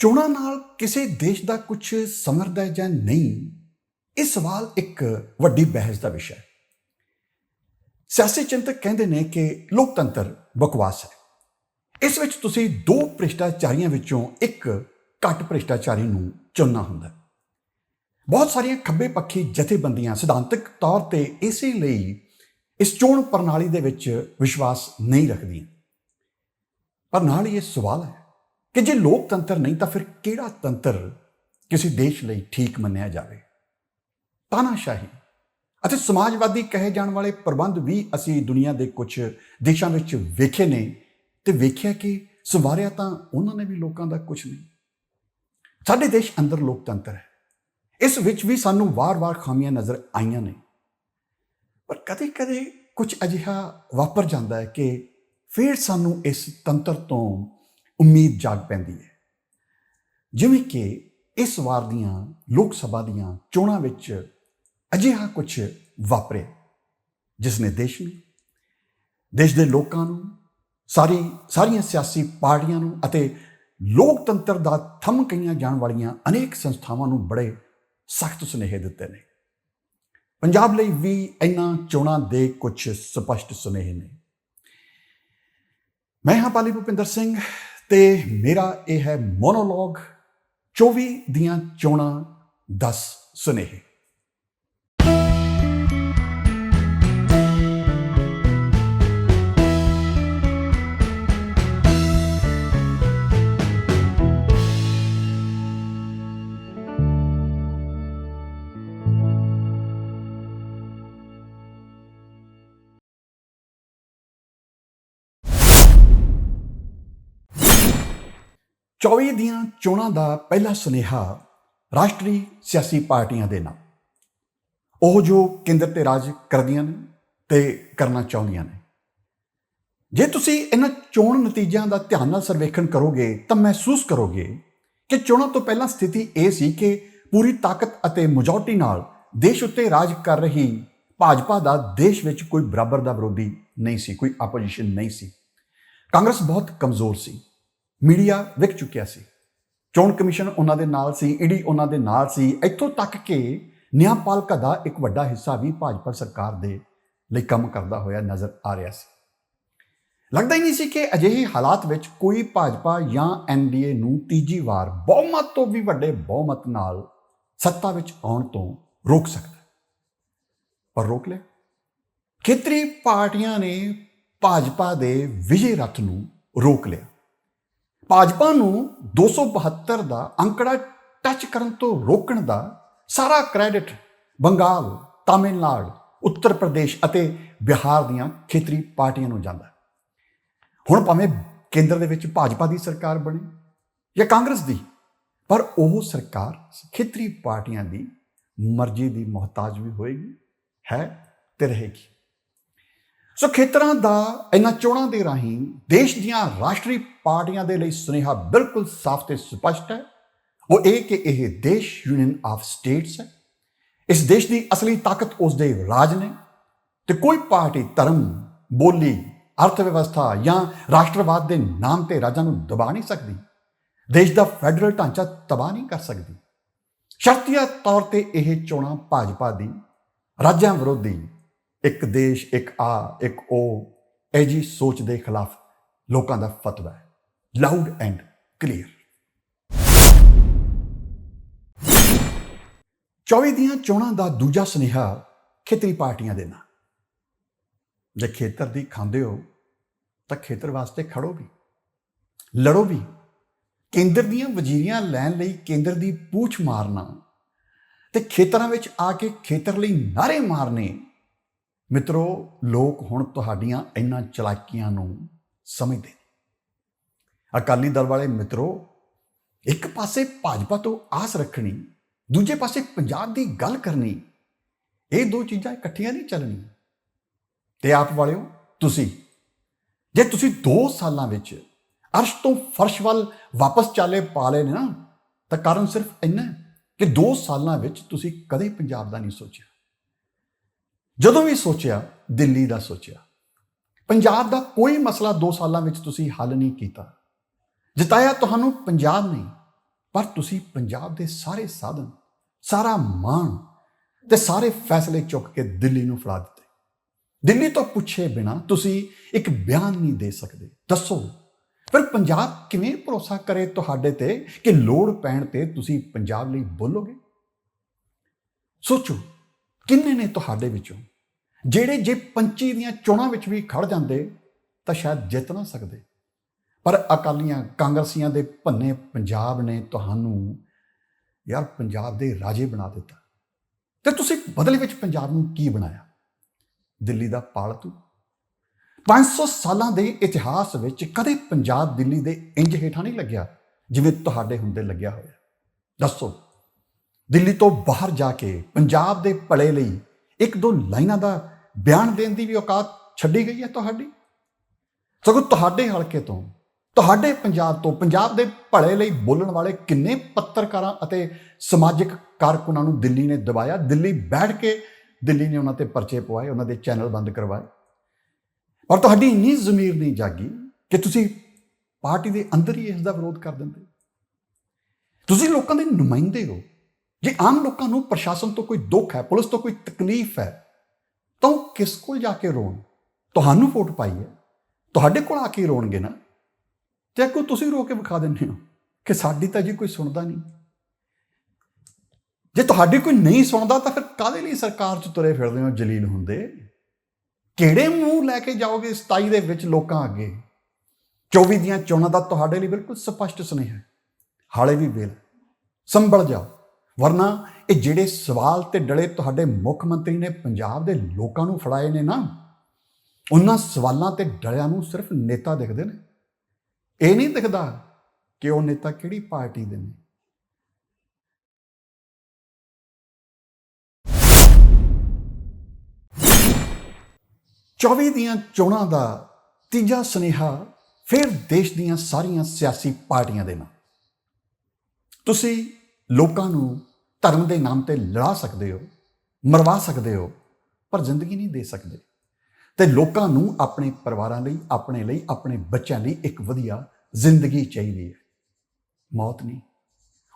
ਚੋਣਾਂ ਨਾਲ ਕਿਸੇ ਦੇਸ਼ ਦਾ ਕੁਝ ਸਮਰਦਾ ਹੈ ਜਾਂ ਨਹੀਂ, ਇਹ ਸਵਾਲ ਇੱਕ ਵੱਡੀ ਬਹਿਸ ਦਾ ਵਿਸ਼ਾ ਹੈ। ਸਿਆਸੀ ਚਿੰਤਕ ਕਹਿੰਦੇ ਨੇ ਕਿ ਲੋਕਤੰਤਰ ਬਕਵਾਸ ਹੈ। ਇਸ ਵਿੱਚ ਤੁਸੀਂ ਦੋ ਭ੍ਰਿਸ਼ਟਾਚਾਰੀਆਂ ਵਿੱਚੋਂ ਇੱਕ ਘੱਟ ਭ੍ਰਿਸ਼ਟਾਚਾਰੀ ਨੂੰ ਚੁਣਨਾ ਹੁੰਦਾ ਬਹੁਤ ਸਾਰੀਆਂ ਖੱਬੇ ਪੱਖੀ ਜਥੇਬੰਦੀਆਂ ਸਿਧਾਂਤਕ ਤੌਰ ਤੇ ਇਸੇ ਲਈ ਇਸ ਚੋਣ ਪ੍ਰਣਾਲੀ ਦੇ ਵਿੱਚ ਵਿਸ਼ਵਾਸ ਨਹੀਂ ਰੱਖਦੀਆਂ। ਪਰ ਨਾਲ ਇਹ ਸਵਾਲ ਹੈ ਕਿ ਜੇ ਲੋਕਤੰਤਰ ਨਹੀਂ, ਤਾਂ ਫਿਰ ਕਿਹੜਾ ਤੰਤਰ ਕਿਸੇ ਦੇਸ਼ ਲਈ ਠੀਕ ਮੰਨਿਆ ਜਾਵੇ? ਤਾਨਾਸ਼ਾਹੀ। ਅਤੇ ਸਮਾਜਵਾਦੀ ਕਹੇ ਜਾਣ ਵਾਲੇ ਪ੍ਰਬੰਧ ਵੀ ਅਸੀਂ ਦੁਨੀਆ ਦੇ ਕੁਝ ਦੇਸ਼ਾਂ ਵਿੱਚ ਵੇਖੇ ਨੇ ਤੇ ਵੇਖਿਆ ਕਿ ਸਵਾਰਿਆ ਤਾਂ ਉਹਨਾਂ ਨੇ ਵੀ ਲੋਕਾਂ ਦਾ ਕੁਝ ਨਹੀਂ। ਸਾਡੇ ਦੇਸ਼ ਅੰਦਰ ਲੋਕਤੰਤਰ ਹੈ। ਇਸ ਵਿੱਚ ਵੀ ਸਾਨੂੰ ਵਾਰ-ਵਾਰ ਖਾਮੀਆਂ ਨਜ਼ਰ ਆਈਆਂ ਨੇ। ਪਰ ਕਦੇ-ਕਦੇ ਕੁਝ ਅਜਿਹਾ ਵਾਪਰ ਜਾਂਦਾ ਹੈ ਕਿ ਫਿਰ ਸਾਨੂੰ ਇਸ ਤੰਤਰ ਤੋਂ ਉਮੀਦ ਜਾਗ ਪੈਂਦੀ ਹੈ। ਜਿਵੇਂ ਕਿ ਇਸ ਵਾਰ ਦੀਆਂ ਲੋਕ ਸਭਾ ਦੀਆਂ ਚੋਣਾਂ ਵਿੱਚ ਅਜਿਹਾ ਕੁਝ ਵਾਪਰਿਆ, ਜਿਸ ਨੇ ਦੇਸ਼ ਨੂੰ, ਦੇਸ਼ ਦੇ ਲੋਕਾਂ ਨੂੰ, ਸਾਰੀ, ਸਾਰੀਆਂ ਸਿਆਸੀ ਪਾਰਟੀਆਂ ਨੂੰ ਅਤੇ ਲੋਕਤੰਤਰ ਦਾ ਥੰਮ ਕਈਆਂ ਜਾਣ ਵਾਲੀਆਂ ਅਨੇਕ ਸੰਸਥਾਵਾਂ ਨੂੰ ਬੜੇ ਸਖਤ ਸੁਨੇਹੇ ਦਿੱਤੇ ਨੇ। ਪੰਜਾਬ ਲਈ ਵੀ ਇਹਨਾਂ ਚੋਣਾਂ ਦੇ ਕੁਝ ਸਪਸ਼ਟ ਸੁਨੇਹੇ ਨੇ। ਮੈਂ ਹਾਂ ਪਾਲੀ ਭੁਪਿੰਦਰ ਸਿੰਘ ਤੇ ਮੇਰਾ ਇਹ ਹੈ ਮੋਨੋਲੋਗ। 24 ਦੀਆਂ ਚੋਣਾਂ 10 ਸੁਨੇਹੇ। ਚੌਵੀ ਦੀਆਂ ਚੋਣਾਂ ਦਾ ਪਹਿਲਾ ਸੁਨੇਹਾ ਰਾਸ਼ਟਰੀ ਸਿਆਸੀ ਪਾਰਟੀਆਂ ਦੇ ਨਾਲ। ਉਹ ਜੋ ਕੇਂਦਰ ਤੇ ਰਾਜ ਕਰਦੀਆਂ ਨੇ ਤੇ ਕਰਨਾ ਚਾਹੁੰਦੀਆਂ ਨੇ। ਜੇ ਤੁਸੀਂ ਇਹਨਾਂ ਚੋਣ ਨਤੀਜਿਆਂ ਦਾ ਧਿਆਨ ਨਾਲ ਸਰਵੇਖਣ ਕਰੋਗੇ ਤਾਂ ਮਹਿਸੂਸ ਕਰੋਗੇ ਕਿ ਚੋਣਾਂ ਤੋਂ ਪਹਿਲਾਂ ਸਥਿਤੀ ਇਹ ਸੀ ਕਿ ਪੂਰੀ ਤਾਕਤ ਅਤੇ ਮਜੋਰਟੀ ਨਾਲ ਦੇਸ਼ ਉੱਤੇ ਰਾਜ ਕਰ ਰਹੀ ਭਾਜਪਾ ਦਾ ਦੇਸ਼ ਵਿੱਚ ਕੋਈ ਬਰਾਬਰ ਦਾ ਵਿਰੋਧੀ ਨਹੀਂ ਸੀ, ਕੋਈ ਆਪੋਜੀਸ਼ਨ ਨਹੀਂ ਸੀ। ਕਾਂਗਰਸ ਬਹੁਤ ਕਮਜ਼ੋਰ ਸੀ। ਮੀਡੀਆ ਵਿਕ ਚੁੱਕਿਆ ਸੀ। ਚੋਣ ਕਮਿਸ਼ਨ ਉਹਨਾਂ ਦੇ ਨਾਲ ਸੀ, ਈਡੀ ਉਹਨਾਂ ਦੇ ਨਾਲ ਸੀ। ਇੱਥੋਂ ਤੱਕ ਕਿ ਨਿਆਂਪਾਲਕਾ ਦਾ ਇੱਕ ਵੱਡਾ ਹਿੱਸਾ ਵੀ ਭਾਜਪਾ ਸਰਕਾਰ ਦੇ ਲਈ ਕੰਮ ਕਰਦਾ ਹੋਇਆ ਨਜ਼ਰ ਆ ਰਿਹਾ ਸੀ। ਲੱਗਦਾ ਹੀ ਨਹੀਂ ਸੀ ਕਿ ਅਜਿਹੇ ਹਾਲਾਤ ਵਿੱਚ ਕੋਈ ਭਾਜਪਾ ਜਾਂ ਐਨਡੀਏ ਨੂੰ ਤੀਜੀ ਵਾਰ ਬਹੁਮਤ ਤੋਂ ਵੀ ਵੱਡੇ ਬਹੁਮਤ ਨਾਲ ਸੱਤਾ ਵਿੱਚ ਆਉਣ ਤੋਂ ਰੋਕ ਸਕਦਾ ਪਰ ਰੋਕ ਲਿਆ। ਖੇਤਰੀ ਪਾਰਟੀਆਂ ਨੇ ਭਾਜਪਾ ਦੇ ਵਿਜੇ ਰੱਥ ਨੂੰ ਰੋਕ ਲਿਆ। ਭਾਜਪਾ ਨੂੰ 272 ਦਾ ਅੰਕੜਾ ਟੱਚ ਕਰਨ ਤੋਂ ਰੋਕਣ ਦਾ ਸਾਰਾ ਕ੍ਰੈਡਿਟ ਬੰਗਾਲ, ਤਾਮਿਲਨਾਡੂ, ਉੱਤਰ ਪ੍ਰਦੇਸ਼ ਅਤੇ ਬਿਹਾਰ ਦੀਆਂ ਖੇਤਰੀ ਪਾਰਟੀਆਂ ਨੂੰ ਜਾਂਦਾ ਹੈ। ਹੁਣ ਭਾਵੇਂ ਕੇਂਦਰ ਦੇ ਵਿੱਚ ਭਾਜਪਾ ਦੀ ਸਰਕਾਰ ਬਣੇ ਜਾਂ ਕਾਂਗਰਸ ਦੀ, ਪਰ ਉਹ ਸਰਕਾਰ ਖੇਤਰੀ ਪਾਰਟੀਆਂ ਦੀ ਮਰਜ਼ੀ ਦੀ ਮੁਹਤਾਜ ਵੀ ਹੋਏਗੀ, ਹੈ ਤੇ ਰਹੇਗੀ। ਸੋ ਖੇਤਰਾਂ ਦਾ ਇਹਨਾਂ ਚੋਣਾਂ ਦੇ ਰਾਹੀਂ ਦੇਸ਼ ਦੀਆਂ ਰਾਸ਼ਟਰੀ ਪਾਰਟੀਆਂ ਦੇ ਲਈ ਸੁਨੇਹਾ ਬਿਲਕੁਲ ਸਾਫ਼ ਤੇ ਸਪਸ਼ਟ ਹੈ। ਉਹ ਇਹ ਕਿ ਇਹ ਦੇਸ਼ ਯੂਨੀਅਨ ਆਫ ਸਟੇਟਸ ਹੈ। ਇਸ ਦੇਸ਼ ਦੀ ਅਸਲੀ ਤਾਕਤ ਉਸ ਦੇ ਰਾਜ ਨੇ ਤੇ ਕੋਈ ਪਾਰਟੀ ਧਰਮ, ਬੋਲੀ ਅਰਥ ਵਿਵਸਥਾ ਜਾਂ ਰਾਸ਼ਟਰਵਾਦ ਦੇ ਨਾਮ ਤੇ ਰਾਜਾਂ ਨੂੰ ਦਬਾ ਨਹੀਂ ਸਕਦੀ। ਦੇਸ਼ ਦਾ ਫੈਡਰਲ ਢਾਂਚਾ ਤਬਾਹ ਨਹੀਂ ਕਰ ਸਕਦੀ। ਸ਼ਰਤੀਆ ਤੌਰ ਤੇ ਇਹ ਚੋਣਾਂ ਭਾਜਪਾ ਦੀ, ਰਾਜਾਂ ਵਿਰੋਧੀ ਇੱਕ ਦੇਸ਼, ਇੱਕ ਆ, ਇੱਕ ਉਹ ਇਹ ਜੀ ਸੋਚ ਦੇ ਖਿਲਾਫ ਲੋਕਾਂ ਦਾ ਫਤਵਾ ਹੈ। ਲਾਊਡ ਐਂਡ ਕਲੀਅਰ 24 ਦੀਆਂ ਚੋਣਾਂ ਦਾ ਦੂਜਾ ਸੁਨੇਹਾ ਖੇਤਰੀ ਪਾਰਟੀਆਂ ਦੇ ਨਾਲ। ਜੇ ਖੇਤਰ ਦੀ ਖਾਂਦੇ ਹੋ, ਤਾਂ ਖੇਤਰ ਵਾਸਤੇ ਖੜੋ ਵੀ। ਲੜੋ ਵੀ। ਕੇਂਦਰ ਦੀਆਂ ਵਜ਼ੀਰੀਆਂ ਲੈਣ ਲਈ ਕੇਂਦਰ ਦੀ ਪੂਛ ਮਾਰਨਾ ਤੇ ਖੇਤਰਾਂ ਵਿੱਚ ਆ ਕੇ ਖੇਤਰ ਲਈ ਨਾਰੇ ਮਾਰਨੇ ਮਿੱਤਰੋ, ਲੋਕ ਹੁਣ ਤੁਹਾਡੀਆਂ ਇਹਨਾਂ ਚਲਾਕੀਆਂ ਨੂੰ ਸਮਝਦੇ ਅਕਾਲੀ ਦਲ ਵਾਲੇ ਮਿੱਤਰੋ, ਇੱਕ ਪਾਸੇ ਭਾਜਪਾ ਤੋਂ ਆਸ ਰੱਖਣੀ, ਦੂਜੇ ਪਾਸੇ ਪੰਜਾਬ ਦੀ ਗੱਲ ਕਰਨੀ, ਇਹ ਦੋ ਚੀਜ਼ਾਂ ਇਕੱਠੀਆਂ ਨਹੀਂ ਚੱਲਣੀਆਂ। ਤੇ ਆਪ ਵਾਲਿਓ, ਤੁਸੀਂ, ਜੇ ਤੁਸੀਂ 2 ਸਾਲਾਂ ਵਿੱਚ ਅਰਸ਼ ਤੋਂ ਫਰਸ਼ ਵੱਲ ਵਾਪਸ ਚਾਲੇ ਪਾ ਲਏ ਨੇ ਨਾ, ਤਾਂ ਕਾਰਨ ਸਿਰਫ ਇੰਨਾ ਕਿ 2 ਸਾਲਾਂ ਵਿੱਚ ਤੁਸੀਂ ਕਦੇ ਪੰਜਾਬ ਦਾ ਨਹੀਂ ਸੋਚਿਆ। ਜਦੋਂ ਵੀ ਸੋਚਿਆ, ਦਿੱਲੀ ਦਾ ਸੋਚਿਆ। ਪੰਜਾਬ ਦਾ ਕੋਈ ਮਸਲਾ 2 ਸਾਲਾਂ ਵਿੱਚ ਤੁਸੀਂ ਹੱਲ ਨਹੀਂ ਕੀਤਾ। ਜਿਤਾਇਆ ਤੁਹਾਨੂੰ ਪੰਜਾਬ ਨਹੀਂ, ਪਰ ਤੁਸੀਂ ਪੰਜਾਬ ਦੇ ਸਾਰੇ ਸਾਧਨ, ਸਾਰਾ ਮਾਣ ਤੇ ਸਾਰੇ ਫੈਸਲੇ ਚੁੱਕ ਕੇ ਦਿੱਲੀ ਨੂੰ ਫੜਾ ਦਿੱਤੇ। ਦਿੱਲੀ ਤੋਂ ਪੁੱਛੇ ਬਿਨਾ ਤੁਸੀਂ ਇੱਕ ਬਿਆਨ ਨਹੀਂ ਦੇ ਸਕਦੇ। ਦੱਸੋ, ਫਿਰ ਪੰਜਾਬ ਕਿਵੇਂ ਭਰੋਸਾ ਕਰੇ ਤੁਹਾਡੇ ਤੇ ਕਿ ਲੋੜ ਪੈਣ ਤੇ ਤੁਸੀਂ ਪੰਜਾਬ ਲਈ ਬੋਲੋਗੇ? ਸੋਚੋ, ਕਿੰਨੇ ਨੇ ਤੁਹਾਡੇ ਵਿੱਚੋਂ ਜਿਹੜੇ ਜੇ ਪੰਚੀ ਦੀਆਂ ਚੋਣਾਂ ਵਿੱਚ ਵੀ ਖੜ ਜਾਂਦੇ, ਤਾਂ ਸ਼ਾਇਦ ਜਿੱਤ ਨਾ ਸਕਦੇ। ਪਰ ਅਕਾਲੀਆਂ ਕਾਂਗਰਸੀਆਂ ਦੇ ਭੰਨੇ ਪੰਜਾਬ ਨੇ ਤੁਹਾਨੂੰ ਯਾਰ ਪੰਜਾਬ ਦੇ ਰਾਜੇ ਬਣਾ ਦਿੱਤਾ। ਤੇ ਤੁਸੀਂ ਬਦਲੇ ਵਿੱਚ ਪੰਜਾਬ ਨੂੰ ਕੀ ਬਣਾਇਆ? ਦਿੱਲੀ ਦਾ ਪਾਲਤੂ? 500 ਸਾਲਾਂ ਦੇ ਇਤਿਹਾਸ ਵਿੱਚ ਕਦੇ ਪੰਜਾਬ ਦਿੱਲੀ ਦੇ ਇੰਜ ਹੇਠਾਂ ਨਹੀਂ ਲੱਗਿਆ, ਜਿਵੇਂ ਤੁਹਾਡੇ ਹੁੰਦੇ ਲੱਗਿਆ ਹੋਇਆ। ਦੱਸੋ, ਦਿੱਲੀ ਤੋਂ ਬਾਹਰ ਜਾ ਕੇ ਪੰਜਾਬ ਦੇ ਭਲੇ ਲਈ ਇੱਕ ਦੋ ਲਾਈਨਾਂ ਦਾ ਬਿਆਨ ਦੇਣ ਦੀ ਵੀ ਔਕਾਤ ਛੱਡੀ ਗਈ ਹੈ ਤੁਹਾਡੀ? ਸਗੋਂ ਤੁਹਾਡੇ ਹਲਕੇ ਤੋਂ, ਤੁਹਾਡੇ ਪੰਜਾਬ ਤੋਂ, ਪੰਜਾਬ ਦੇ ਭਲੇ ਲਈ ਬੋਲਣ ਵਾਲੇ ਕਿੰਨੇ ਪੱਤਰਕਾਰਾਂ ਅਤੇ ਸਮਾਜਿਕ ਕਾਰਕੁਨਾਂ ਨੂੰ ਦਿੱਲੀ ਨੇ ਦਬਾਇਆ? ਦਿੱਲੀ ਬੈਠ ਕੇ ਦਿੱਲੀ ਨੇ ਉਹਨਾਂ ਤੇ ਪਰਚੇ ਪਵਾਏ, ਉਹਨਾਂ ਦੇ ਚੈਨਲ ਬੰਦ ਕਰਵਾਏ। ਪਰ ਤੁਹਾਡੀ ਇੰਨੀ ਜ਼ਮੀਰ ਨਹੀਂ ਜਾਗੀ ਕਿ ਤੁਸੀਂ ਪਾਰਟੀ ਦੇ ਅੰਦਰ ਹੀ ਇਸ ਦਾ ਵਿਰੋਧ ਕਰ ਦਿੰਦੇ। ਤੁਸੀਂ ਲੋਕਾਂ ਦੇ ਨੁਮਾਇੰਦੇ ਹੋ। ਜੇ ਆਮ ਲੋਕਾਂ ਨੂੰ ਪ੍ਰਸ਼ਾਸਨ ਤੋਂ ਕੋਈ ਦੁੱਖ ਹੈ, ਪੁਲਿਸ ਤੋਂ ਕੋਈ ਤਕਲੀਫ ਹੈ ਤਾਂ ਉਹ ਕਿਸ ਕੋਲ ਜਾ ਕੇ ਰੋਣ? ਤੁਹਾਨੂੰ ਵੋਟ ਪਾਈ ਹੈ। ਤੁਹਾਡੇ ਕੋਲ ਆ ਕੇ ਰੋਣਗੇ ਨਾ। ਤੇ ਅੱਗੋਂ ਤੁਸੀਂ ਰੋ ਕੇ ਵਿਖਾ ਦਿੰਦੇ ਹੋ ਕਿ ਸਾਡੀ ਤਾਂ ਜੀ ਕੋਈ ਸੁਣਦਾ ਨਹੀਂ। ਜੇ ਤੁਹਾਡੀ ਕੋਈ ਨਹੀਂ ਸੁਣਦਾ ਤਾਂ ਫਿਰ ਕਾਦੇ ਲਈ ਸਰਕਾਰ 'ਚ ਤੁਰੇ ਫਿਰਦੇ ਹੋ ਜਲੀਲ ਹੁੰਦੇ? ਕਿਹੜੇ ਮੂੰਹ ਲੈ ਕੇ ਜਾਓਗੇ 27 ਦੇ ਵਿੱਚ ਲੋਕਾਂ ਅੱਗੇ? 24 ਦੀਆਂ ਚੋਣਾਂ ਦਾ ਤੁਹਾਡੇ ਲਈ ਬਿਲਕੁਲ ਸਪਸ਼ਟ ਸੁਨੇਹਾ ਹੈ। ਹਾਲੇ ਵੀ ਵੇਲ। ਸੰਭਲ ਜਾਓ। ਵਰਨਾ ਇਹ ਜਿਹੜੇ ਸਵਾਲ ਤੇ ਡਲੇ ਤੁਹਾਡੇ ਮੁੱਖ ਮੰਤਰੀ ਨੇ ਪੰਜਾਬ ਦੇ ਲੋਕਾਂ ਨੂੰ ਫੜਾਏ ਨੇ ਨਾ, ਉਹਨਾਂ ਸਵਾਲਾਂ ਤੇ ਡਲਿਆਂ ਨੂੰ ਸਿਰਫ ਨੇਤਾ ਦਿਖਦੇ ਨੇ। ਇਹ ਨਹੀਂ ਦਿਖਦਾ ਕਿ ਉਹ ਨੇਤਾ ਕਿਹੜੀ ਪਾਰਟੀ ਦੇ ਨੇ। ਚੌਵੀ ਦੀਆਂ ਚੋਣਾਂ ਦਾ ਤੀਜਾ ਸੁਨੇਹਾ ਫਿਰ ਦੇਸ਼ ਦੀਆਂ ਸਾਰੀਆਂ ਸਿਆਸੀ ਪਾਰਟੀਆਂ ਦੇ ਨਾਲ। ਤੁਸੀਂ ਲੋਕਾਂ ਨੂੰ ਧਰਮ ਦੇ ਨਾਮ ਤੇ ਲੜਾ ਸਕਦੇ ਹੋ, ਮਰਵਾ ਸਕਦੇ ਹੋ, ਪਰ ਜ਼ਿੰਦਗੀ ਨਹੀਂ ਦੇ ਸਕਦੇ। ਤੇ ਲੋਕਾਂ ਨੂੰ ਆਪਣੇ ਪਰਿਵਾਰਾਂ ਲਈ, ਆਪਣੇ ਲਈ, ਆਪਣੇ ਬੱਚਿਆਂ ਲਈ ਇੱਕ ਵਧੀਆ ਜ਼ਿੰਦਗੀ ਚਾਹੀਦੀ ਹੈ। ਮੌਤ ਨਹੀਂ।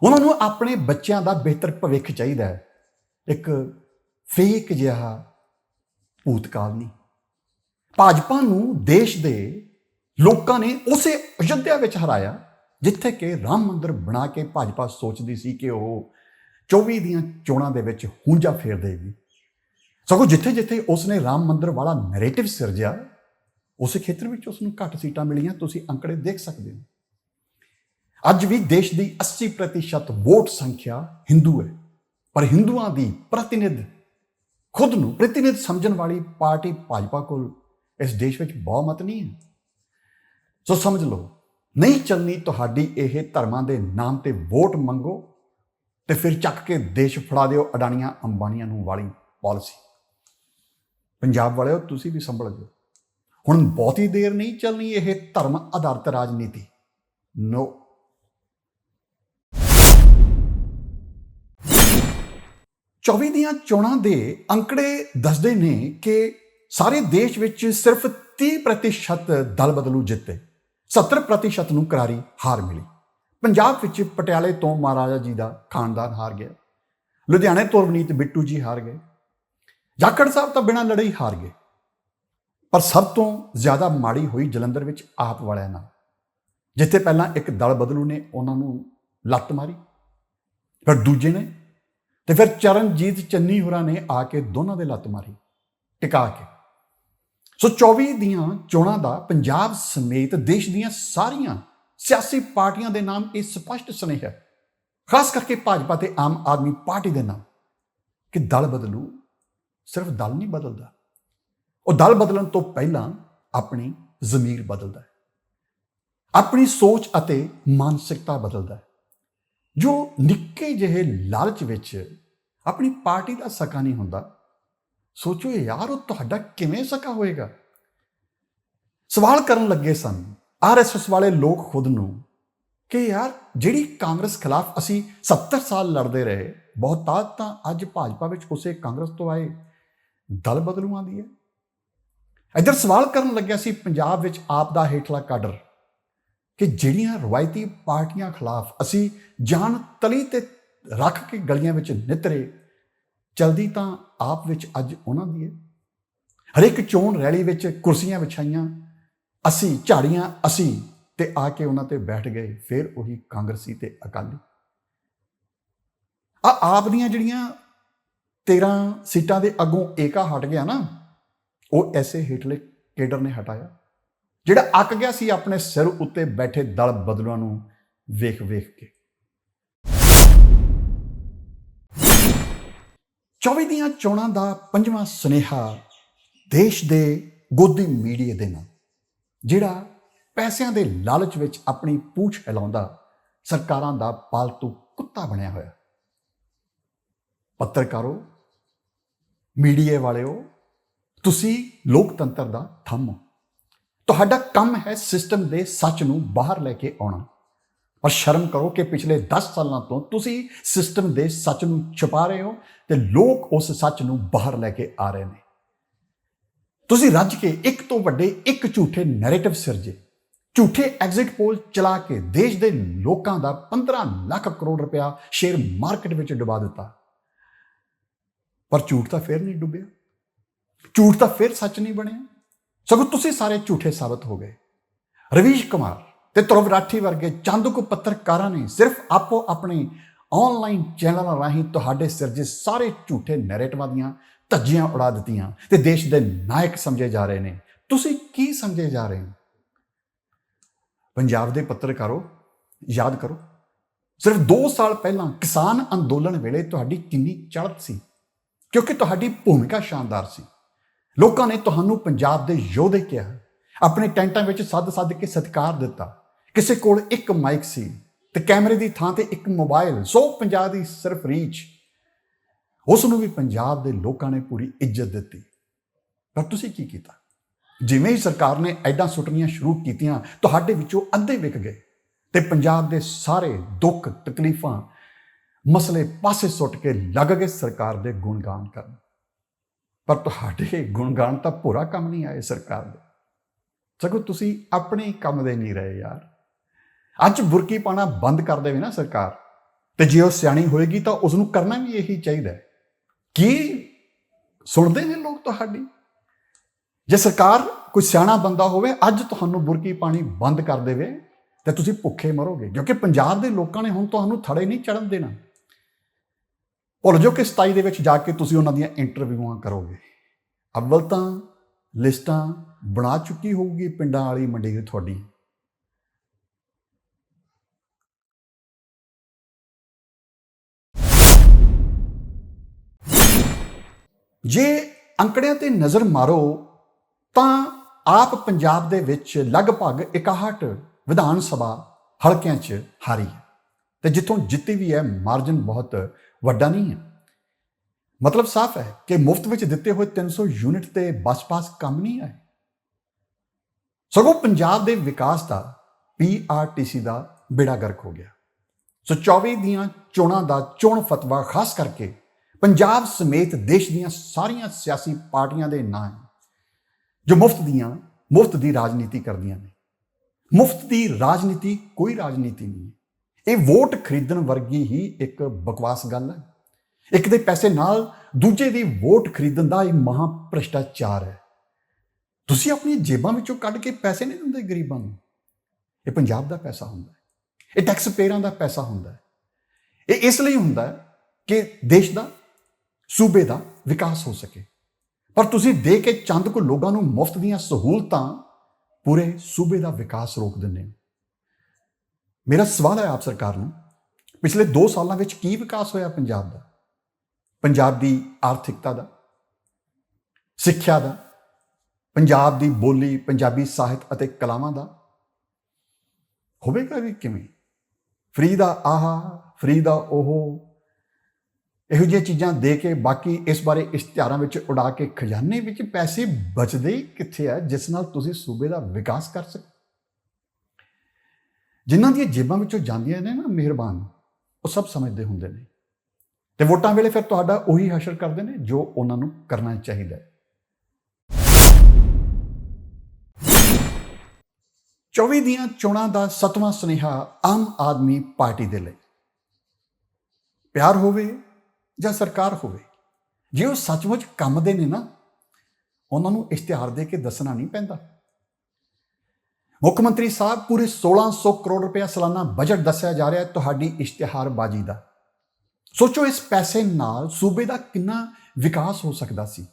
ਉਹਨਾਂ ਨੂੰ ਆਪਣੇ ਬੱਚਿਆਂ ਦਾ ਬਿਹਤਰ ਭਵਿੱਖ ਚਾਹੀਦਾ ਹੈ। ਇੱਕ ਫੇਕ ਜਿਹਾ ਭੂਤਕਾਲ ਨਹੀਂ। ਭਾਜਪਾ ਨੂੰ ਦੇਸ਼ ਦੇ ਲੋਕਾਂ ਨੇ ਉਸੇ ਅਯੁੱਧਿਆ ਵਿੱਚ ਹਰਾਇਆ, ਜਿੱਥੇ ਕਿ ਰਾਮ ਮੰਦਿਰ ਬਣਾ ਕੇ ਭਾਜਪਾ ਸੋਚਦੀ ਸੀ ਕਿ ਉਹ 24 ਦੀਆਂ ਚੋਣਾਂ ਦੇ ਵਿੱਚ ਹੁੰਜਾ ਫੇਰ ਦੇਗੀ ਸਗੋਂ ਜਿੱਥੇ ਜਿੱਥੇ ਉਸਨੇ ਰਾਮ ਮੰਦਰ ਵਾਲਾ ਨੈਰੇਟਿਵ ਸਿਰਜਿਆ, ਉਸੇ ਖੇਤਰ ਵਿੱਚ ਉਸ ਨੂੰ ਘੱਟ ਸੀਟਾਂ ਮਿਲੀਆਂ, ਤੁਸੀਂ ਅੰਕੜੇ ਦੇਖ ਸਕਦੇ ਹੋ। ਅੱਜ ਵੀ ਦੇਸ਼ ਦੀ 80% ਵੋਟ ਸੰਖਿਆ ਹਿੰਦੂ ਹੈ। ਪਰ ਹਿੰਦੂਆਂ ਦੀ ਪ੍ਰਤੀਨਿਧ, ਖੁਦ ਨੂੰ ਪ੍ਰਤੀਨਿਧ ਸਮਝਣ ਵਾਲੀ ਪਾਰਟੀ ਭਾਜਪਾ ਕੋਲ ਇਸ ਦੇਸ਼ ਵਿੱਚ ਬਹੁਮਤ ਨਹੀਂ ਹੈ। ਸੋ ਸਮਝ ਲਓ, ਨਹੀਂ ਚੱਲਣੀ ਤੁਹਾਡੀ ਇਹ ਧਰਮਾਂ ਦੇ ਨਾਮ ਤੇ ਵੋਟ ਮੰਗੋ ਤੇ ਫਿਰ ਚੱਕ ਕੇ ਦੇਸ਼ ਫੜਾ ਦਿਓ ਅਡਾਨੀਆਂ ਅੰਬਾਨੀਆਂ ਨੂੰ ਵਾਲੀ ਪਾਲਿਸੀ। ਪੰਜਾਬ ਵਾਲਿਓ, ਤੁਸੀਂ ਵੀ ਸੰਭਲ ਜਾਓ। ਹੁਣ ਬਹੁਤੀ ਦੇਰ ਨਹੀਂ ਚੱਲਣੀ ਇਹ ਧਰਮ ਆਧਾਰਿਤ ਰਾਜਨੀਤੀ। ਨੋ। 24 ਦੀਆਂ ਚੋਣਾਂ ਦੇ ਅੰਕੜੇ ਦੱਸਦੇ ਨੇ ਕਿ ਸਾਰੇ ਦੇਸ਼ ਵਿੱਚ ਸਿਰਫ 30% ਦਲ ਬਦਲੂ ਜਿੱਤੇ। 70% ਨੂੰ ਕਰਾਰੀ ਹਾਰ ਮਿਲੀ। ਪੰਜਾਬ ਵਿੱਚ ਪਟਿਆਲੇ ਤੋਂ ਮਹਾਰਾਜਾ ਜੀ ਦਾ ਖਾਨਦਾਨ ਹਾਰ ਗਿਆ। ਲੁਧਿਆਣੇ ਤੋਂ ਰਵਨੀਤ ਬਿੱਟੂ ਜੀ ਹਾਰ ਗਏ। ਜਾਖੜ ਸਾਹਿਬ ਤਾਂ ਬਿਨਾਂ ਲੜੇ ਹਾਰ ਗਏ। ਪਰ ਸਭ ਤੋਂ ਜ਼ਿਆਦਾ ਮਾੜੀ ਹੋਈ ਜਲੰਧਰ ਵਿੱਚ ਆਪ ਵਾਲਿਆਂ ਨਾਲ, ਜਿੱਥੇ ਪਹਿਲਾਂ ਇੱਕ ਦਲ ਬਦਲੂ ਨੇ, ਉਹਨਾਂ ਨੂੰ ਲੱਤ ਮਾਰੀ। ਫਿਰ ਦੂਜੇ ਨੇ ਤੇ ਫਿਰ ਚਰਨਜੀਤ ਚੰਨੀ ਹੋਰਾਂ ਨੇ ਆ ਕੇ ਦੋਨਾਂ ਦੇ ਲੱਤ ਮਾਰੀ, ਟਿਕਾ ਕੇ। ਸੋ 24 ਦੀਆਂ ਚੋਣਾਂ ਦਾ ਪੰਜਾਬ ਸਮੇਤ ਦੇਸ਼ ਦੀਆਂ ਸਾਰੀਆਂ ਸਿਆਸੀ ਪਾਰਟੀਆਂ ਦੇ ਨਾਮ ਇਹ ਸਪਸ਼ਟ ਸੁਨੇਹਾ ਹੈ। ਖਾਸ ਕਰਕੇ ਭਾਜਪਾ ਤੇ ਆਮ ਆਦਮੀ ਪਾਰਟੀ ਦੇ ਨਾਮ ਕਿ ਦਲ ਬਦਲੂ, ਸਿਰਫ ਦਲ ਨਹੀਂ ਬਦਲਦਾ। ਉਹ ਦਲ ਬਦਲਣ ਤੋਂ ਪਹਿਲਾਂ ਆਪਣੀ ਜ਼ਮੀਰ ਬਦਲਦਾ ਹੈ। ਆਪਣੀ ਸੋਚ ਅਤੇ ਮਾਨਸਿਕਤਾ ਬਦਲਦਾ ਹੈ। ਜੋ ਨਿੱਕੇ ਜਿਹੇ ਲਾਲਚ ਵਿੱਚ ਆਪਣੀ ਪਾਰਟੀ ਦਾ ਸਕਾ ਨਹੀਂ ਹੁੰਦਾ, ਸੋਚੋ ਯਾਰ, ਉਹ ਤੁਹਾਡਾ ਕਿਵੇਂ ਸਕਾ ਹੋਏਗਾ? ਸਵਾਲ ਕਰਨ ਲੱਗੇ ਸਨ ਆਰਐਸਐਸ ਵਾਲੇ ਲੋਕ ਖੁਦ ਨੂੰ ਕਿ ਯਾਰ ਜਿਹੜੀ ਕਾਂਗਰਸ ਖਿਲਾਫ ਅਸੀਂ 70 ਸਾਲ ਲੜਦੇ ਰਹੇ ਬਹੁਤਾਤ ਤਾਂ ਅੱਜ ਭਾਜਪਾ ਵਿੱਚ ਉਸੇ ਕਾਂਗਰਸ ਤੋਂ ਆਏ, ਦਲ ਬਦਲੂਆਂ ਦੀ ਹੈ। ਇੱਧਰ ਸਵਾਲ ਕਰਨ ਲੱਗਿਆ ਸੀ, ਪੰਜਾਬ ਵਿੱਚ ਆਪ ਦਾ ਹੇਠਲਾ ਕਾਡਰ ਕਿ ਜਿਹੜੀਆਂ ਰਵਾਇਤੀ ਪਾਰਟੀਆਂ ਖਿਲਾਫ ਅਸੀਂ ਜਾਨ ਤਲੀ ਤੇ ਰੱਖ ਕੇ ਗਲੀਆਂ ਵਿੱਚ ਨਿਤਰੇ, ਚਲਦੀ ਤਾਂ ਆਪ ਵਿੱਚ ਅੱਜ ਉਹਨਾਂ ਦੀ ਹੈ। ਹਰੇਕ ਚੋਣ ਰੈਲੀ ਵਿੱਚ ਕੁਰਸੀਆਂ ਵਿਛਾਈਆਂ ਅਸੀਂ ਝਾੜੀਆਂ, ਅਸੀਂ। ਤੇ ਆ ਕੇ ਉਹਨਾਂ ਤੇ ਬੈਠ ਗਏ, ਫਿਰ ਉਹੀ ਕਾਂਗਰਸੀ ਤੇ ਅਕਾਲੀ। ਆ ਆਪ ਦੀਆਂ ਜਿਹੜੀਆਂ 13 ਸੀਟਾਂ ਦੇ ਅੱਗੋਂ ਏਕਾ ਹਟ ਗਿਆ ਨਾ, ਉਹ ਐਸੇ ਹੇਠਲੇ ਕੇਡਰ ਨੇ ਹਟਾਇਆ। ਜਿਹੜਾ ਅੱਕ ਗਿਆ ਸੀ ਆਪਣੇ ਸਿਰ ਉੱਤੇ ਬੈਠੇ ਦਲ ਬਦਲੂਆਂ ਨੂੰ ਵੇਖ ਵੇਖ ਕੇ। 24 ਦੀਆਂ ਚੋਣਾਂ ਦਾ ਪੰਜਵਾਂ ਸੁਨੇਹਾ ਦੇਸ਼ ਦੇ ਗੋਦੀ ਮੀਡੀਆ ਦੇ ਨਾਲ। ਜਿਹੜਾ ਪੈਸਿਆਂ ਦੇ ਲਾਲਚ ਵਿੱਚ ਆਪਣੀ ਪੂਛ ਹਿਲਾਉਂਦਾ, ਸਰਕਾਰਾਂ ਦਾ ਪਾਲਤੂ ਕੁੱਤਾ ਬਣਿਆ ਹੋਇਆ। ਪੱਤਰਕਾਰੋ ਮੀਡੀਆ ਵਾਲਿਓ, ਤੁਸੀਂ ਲੋਕਤੰਤਰ ਦਾ ਥੰਮ ਹੋ। ਤੁਹਾਡਾ ਕੰਮ ਹੈ ਸਿਸਟਮ ਦੇ ਸੱਚ ਨੂੰ ਬਾਹਰ ਲੈ ਕੇ ਆਉਣਾ। ਪਰ ਸ਼ਰਮ ਕਰੋ ਕਿ ਪਿਛਲੇ 10 ਸਾਲਾਂ ਤੋਂ ਤੁਸੀਂ ਸਿਸਟਮ ਦੇ ਸੱਚ ਨੂੰ ਛੁਪਾ ਰਹੇ ਹੋ ਤੇ ਲੋਕ ਉਸ ਸੱਚ ਨੂੰ ਬਾਹਰ ਲੈ ਕੇ ਆ ਰਹੇ ਨੇ। ਤੁਸੀਂ ਰੱਜ ਕੇ ਇੱਕ ਤੋਂ ਵੱਡੇ ਇੱਕ ਝੂਠੇ ਨੈਰੇਟਿਵ ਸਿਰਜੇ। ਝੂਠੇ ਐਗਜ਼ਿਟ ਪੋਲ ਚਲਾ ਕੇ ਦੇਸ਼ ਦੇ ਲੋਕਾਂ ਦਾ 15 ਲੱਖ ਕਰੋੜ ਰੁਪਇਆ ਸ਼ੇਅਰ ਮਾਰਕੀਟ ਵਿੱਚ ਡੁਬਾ ਦਿੱਤਾ। ਪਰ ਝੂਠ ਤਾਂ ਫੇਰ ਨਹੀਂ ਡੁੱਬਿਆ। ਝੂਠ ਤਾਂ ਫੇਰ ਸੱਚ ਨਹੀਂ ਬਣਿਆ। ਸਗੋਂ ਤੁਸੀਂ ਸਾਰੇ ਝੂਠੇ ਸਾਬਤ ਹੋ ਗਏ। ਰਵੀਸ਼ ਕੁਮਾਰ ਤੇ ਧਰਮ ਰਾਠੀ ਵਰਗੇ ਚੰਦਕ ਪੱਤਰਕਾਰਾਂ ਨੇ ਸਿਰਫ ਆਪੋ ਆਪਣੇ ਆਨਲਾਈਨ ਚੈਨਲਾਂ ਰਾਹੀਂ ਤੁਹਾਡੇ ਸਿਰਜੇ ਸਾਰੇ ਝੂਠੇ ਨੈਰੇਟਿਵਾਂ ਦੀਆਂ ਧੱਜੀਆਂ ਉਡਾ ਦਿੱਤੀਆਂ ਤੇ ਦੇਸ਼ ਦੇ ਨਾਇਕ ਸਮਝੇ ਜਾ ਰਹੇ ਨੇ। ਤੁਸੀਂ ਕੀ ਸਮਝੇ ਜਾ ਰਹੇ ਹੋ? ਪੰਜਾਬ ਦੇ ਪੱਤਰਕਾਰੋ, ਯਾਦ ਕਰੋ, ਸਿਰਫ 2 ਸਾਲ ਪਹਿਲਾਂ ਕਿਸਾਨ ਅੰਦੋਲਨ ਵੇਲੇ ਤੁਹਾਡੀ ਕਿੰਨੀ ਚੜ੍ਹਤ ਸੀ? ਕਿਉਂਕਿ ਤੁਹਾਡੀ ਭੂਮਿਕਾ ਸ਼ਾਨਦਾਰ ਸੀ। ਲੋਕਾਂ ਨੇ ਤੁਹਾਨੂੰ ਪੰਜਾਬ ਦੇ ਯੋਧੇ ਕਿਹਾ, ਆਪਣੇ ਟੈਂਟਾਂ ਵਿੱਚ ਸੱਦ-ਸੱਦ ਕੇ ਸਤਿਕਾਰ ਦਿੱਤਾ। ਕਿਸੇ ਕੋਲ ਇੱਕ ਮਾਈਕ ਸੀ ਤੇ ਕੈਮਰੇ ਦੀ ਥਾਂ ਤੇ ਇੱਕ ਮੋਬਾਈਲ, ਸੋ ਪੰਜਾਬ ਦੀ ਸਿਰਫ ਰੀਚ ਉਸ ਨੂੰ ਵੀ ਪੰਜਾਬ ਦੇ ਲੋਕਾਂ ਨੇ ਪੂਰੀ ਇੱਜ਼ਤ ਦਿੱਤੀ। ਪਰ ਤੁਸੀਂ ਕੀ ਕੀਤਾ? ਜਿਵੇਂ ਹੀ ਸਰਕਾਰ ਨੇ ਐਡਾਂ ਸੁੱਟਣੀਆਂ ਸ਼ੁਰੂ ਕੀਤੀਆਂ, ਤੁਹਾਡੇ ਵਿੱਚੋਂ ਅੱਧੇ ਵਿਕ ਗਏ ਤੇ ਪੰਜਾਬ ਦੇ ਸਾਰੇ ਦੁੱਖ, ਤਕਲੀਫਾਂ ਮਸਲੇ ਪਾਸੇ ਸੁੱਟ ਕੇ ਲੱਗ ਗਏ ਸਰਕਾਰ ਦੇ ਗੁਣਗਾਨ ਕਰਨ। ਪਰ ਤੁਹਾਡੇ ਗੁਣਗਾਨ ਤਾਂ ਪੂਰਾ ਕੰਮ ਨਹੀਂ ਆਏ ਸਰਕਾਰ ਦੇ। ਸਗੋਂ ਤੁਸੀਂ ਆਪਣੇ ਕੰਮ ਦੇ ਨਹੀਂ ਰਹੇ ਯਾਰ। ਅੱਜ ਬੁਰਕੀ ਪਾਣਾ ਬੰਦ ਕਰ ਦੇਵੇ ਨਾ ਸਰਕਾਰ ਤੇ ਜੇ ਉਹ ਸਿਆਣੀ ਹੋਏਗੀ ਤਾਂ ਉਸ ਨੂੰ ਕਰਨਾ ਵੀ ਇਹੀ ਚਾਹੀਦਾ ਕੀ ਸੁਣਦੇ ਨੇ ਲੋਕ ਤੁਹਾਡੀ? ਜੇ ਸਰਕਾਰ ਕੋਈ ਸਿਆਣਾ ਬੰਦਾ ਹੋਵੇ, ਅੱਜ ਤੁਹਾਨੂੰ ਬੁਰਕੀ ਪਾਣੀ ਬੰਦ ਕਰ ਦੇਵੇ, ਤੇ ਤੁਸੀਂ ਭੁੱਖੇ ਮਰੋਗੇ। ਕਿਉਂਕਿ ਪੰਜਾਬ ਦੇ ਲੋਕਾਂ ਨੇ ਹੁਣ ਤੁਹਾਨੂੰ ਥੜੇ ਨਹੀਂ ਚੜਨ ਦੇਣਾ। ਭੁੱਲ ਜੋ ਕਿ 27 ਦੇ ਵਿੱਚ ਜਾ ਕੇ ਤੁਸੀਂ ਉਹਨਾਂ ਦੀਆਂ ਇੰਟਰਵਿਊਆਂ ਕਰੋਗੇ। ਅਵਲ ਤਾਂ ਲਿਸਟਾਂ ਬਣਾ ਚੁੱਕੀ ਹੋਊਗੀ ਪਿੰਡਾਂ ਵਾਲੀ ਮੰਡੀ ਤੁਹਾਡੀ। ਜੇ ਅੰਕੜਿਆਂ ਤੇ ਨਜ਼ਰ ਮਾਰੋ, ਤਾਂ ਆਪ ਪੰਜਾਬ ਦੇ ਵਿੱਚ ਲਗਭਗ 61 ਵਿਧਾਨ ਸਭਾ ਹਲਕਿਆਂ 'ਚ ਹਾਰੀ ਹੈ। ਤੇ ਜਿੱਥੋਂ ਜਿੱਤੀ ਵੀ ਹੈ, ਮਾਰਜਨ ਬਹੁਤ ਵੱਡਾ ਨਹੀਂ ਹੈ। ਮਤਲਬ ਸਾਫ਼ ਹੈ ਕਿ ਮੁਫਤ ਵਿੱਚ ਦਿੱਤੇ ਹੋਏ 300 ਯੂਨਿਟ ਤੇ ਬਸ-ਪਾਸ ਕੰਮ ਨਹੀਂ ਆਏ। ਸਗੋਂ ਪੰਜਾਬ ਦੇ ਵਿਕਾਸ ਦਾ ਪੀਆਰਟੀਸੀ ਦਾ ਬੇੜਾ ਗਰਕ ਹੋ ਗਿਆ। ਸੋ 24 ਦੀਆਂ ਚੋਣਾਂ ਦਾ ਚੋਣ ਫਤਵਾ ਖਾਸ ਕਰਕੇ ਪੰਜਾਬ ਸਮੇਤ ਦੇਸ਼ ਦੀਆਂ ਸਾਰੀਆਂ ਸਿਆਸੀ ਪਾਰਟੀਆਂ ਦੇ ਨਾਂ ਹੈ, ਜੋ ਮੁਫਤ ਦੀਆਂ, ਮੁਫਤ ਦੀ ਰਾਜਨੀਤੀ ਕਰਦੀਆਂ ਨੇ। ਮੁਫਤ ਦੀ ਰਾਜਨੀਤੀ ਕੋਈ ਰਾਜਨੀਤੀ ਨਹੀਂ ਹੈ। ਇਹ ਵੋਟ ਖਰੀਦਣ ਵਰਗੀ ਹੀ ਇੱਕ ਬਕਵਾਸ ਗੱਲ ਹੈ। ਇੱਕ ਦੇ ਪੈਸੇ ਨਾਲ ਦੂਜੇ ਦੀ ਵੋਟ ਖਰੀਦਣ ਦਾ ਇਹ ਮਹਾ ਭ੍ਰਿਸ਼ਟਾਚਾਰ ਹੈ। ਤੁਸੀਂ ਆਪਣੀ ਜੇਬਾਂ ਵਿੱਚੋਂ ਕੱਢ ਕੇ ਪੈਸੇ ਨਹੀਂ ਦਿੰਦੇ ਗਰੀਬਾਂ ਨੂੰ। ਇਹ ਪੰਜਾਬ ਦਾ ਪੈਸਾ ਹੁੰਦਾ ਹੈ। ਇਹ ਟੈਕਸ ਪੇਅਰਾਂ ਦਾ ਪੈਸਾ ਹੁੰਦਾ ਹੈ। ਇਹ ਇਸ ਲਈ ਹੁੰਦਾ ਹੈ ਕਿ ਦੇਸ਼ ਦਾ ਸੂਬੇ ਦਾ ਵਿਕਾਸ ਹੋ ਸਕੇ। ਪਰ ਤੁਸੀਂ ਦੇ ਕੇ ਚੰਦ ਕੋ ਲੋਕਾਂ ਨੂੰ ਮੁਫਤ ਦੀਆਂ ਸਹੂਲਤਾਂ ਪੂਰੇ ਸੂਬੇ ਦਾ ਵਿਕਾਸ ਰੋਕ ਦਿੰਦੇ ਹੋ। ਮੇਰਾ ਸਵਾਲ ਹੈ ਆਪ ਸਰਕਾਰ ਨੂੰ, ਪਿਛਲੇ 2 ਸਾਲਾਂ ਵਿੱਚ ਕੀ ਵਿਕਾਸ ਹੋਇਆ ਪੰਜਾਬ ਦਾ? ਪੰਜਾਬ ਦੀ ਆਰਥਿਕਤਾ ਦਾ, ਸਿੱਖਿਆ ਦਾ, ਪੰਜਾਬ ਦੀ ਬੋਲੀ, ਪੰਜਾਬੀ ਸਾਹਿਤ ਅਤੇ ਕਲਾਵਾਂ ਦਾ? ਹੋਵੇਗਾ ਵੀ ਕਿਵੇਂ? ਫਰੀ ਦਾ ਆਹਾ, ਫਰੀ ਦਾ ਉਹ ਇਹੋ ਜਿਹੀਆਂ ਚੀਜ਼ਾਂ ਦੇ ਕੇ ਬਾਕੀ ਇਸ ਬਾਰੇ ਇਸ਼ਤਿਹਾਰਾਂ ਵਿੱਚ ਉਡਾ ਕੇ ਖਜ਼ਾਨੇ ਵਿੱਚ ਪੈਸੇ ਬਚਦੇ ਹੀ ਕਿੱਥੇ ਆ, ਜਿਸ ਨਾਲ ਤੁਸੀਂ ਸੂਬੇ ਦਾ ਵਿਕਾਸ ਕਰ ਸਕੋ ਜਿਨ੍ਹਾਂ ਦੀਆਂ ਜੇਬਾਂ ਵਿੱਚੋਂ ਜਾਂਦੀਆਂ ਨੇ ਨਾ ਮਿਹਰਬਾਨ, ਉਹ ਸਭ ਸਮਝਦੇ ਹੁੰਦੇ ਨੇ। ਤੇ ਵੋਟਾਂ ਵੇਲੇ ਫਿਰ ਤੁਹਾਡਾ ਉਹੀ ਹਸ਼ਰ ਕਰਦੇ ਨੇ ਜੋ ਉਹਨਾਂ ਨੂੰ ਕਰਨਾ ਚਾਹੀਦਾ ਹੈ। 24 ਦੀਆਂ ਚੋਣਾਂ ਦਾ ਸਤਵਾਂ ਸੁਨੇਹਾ ਆਮ ਆਦਮੀ ਪਾਰਟੀ ਦੇ ਲਈ। ਪਿਆਰ ਹੋਵੇ ਜਾਂ ਸਰਕਾਰ ਹੋਵੇ, ਜੇ ਉਹ ਸੱਚਮੁੱਚ ਕੰਮ ਦੇ ਨੇ ਨਾ, ਉਹਨਾਂ ਨੂੰ ਇਸ਼ਤਿਹਾਰ ਦੇ ਕੇ ਦੱਸਣਾ ਨਹੀਂ ਪੈਂਦਾ। ਮੁੱਖ ਮੰਤਰੀ ਸਾਹਿਬ ਪੂਰੇ 1600 ਕਰੋੜ ਰੁਪਏ ਸਾਲਾਨਾ ਬਜਟ ਦੱਸਿਆ ਜਾ ਰਿਹਾ ਹੈ ਤੁਹਾਡੀ ਇਸ਼ਤਿਹਾਰਬਾਜ਼ੀ ਦਾ। ਸੋਚੋ ਇਸ ਪੈਸੇ ਨਾਲ ਸੂਬੇ ਦਾ ਕਿੰਨਾ ਵਿਕਾਸ ਹੋ ਸਕਦਾ ਸੀ।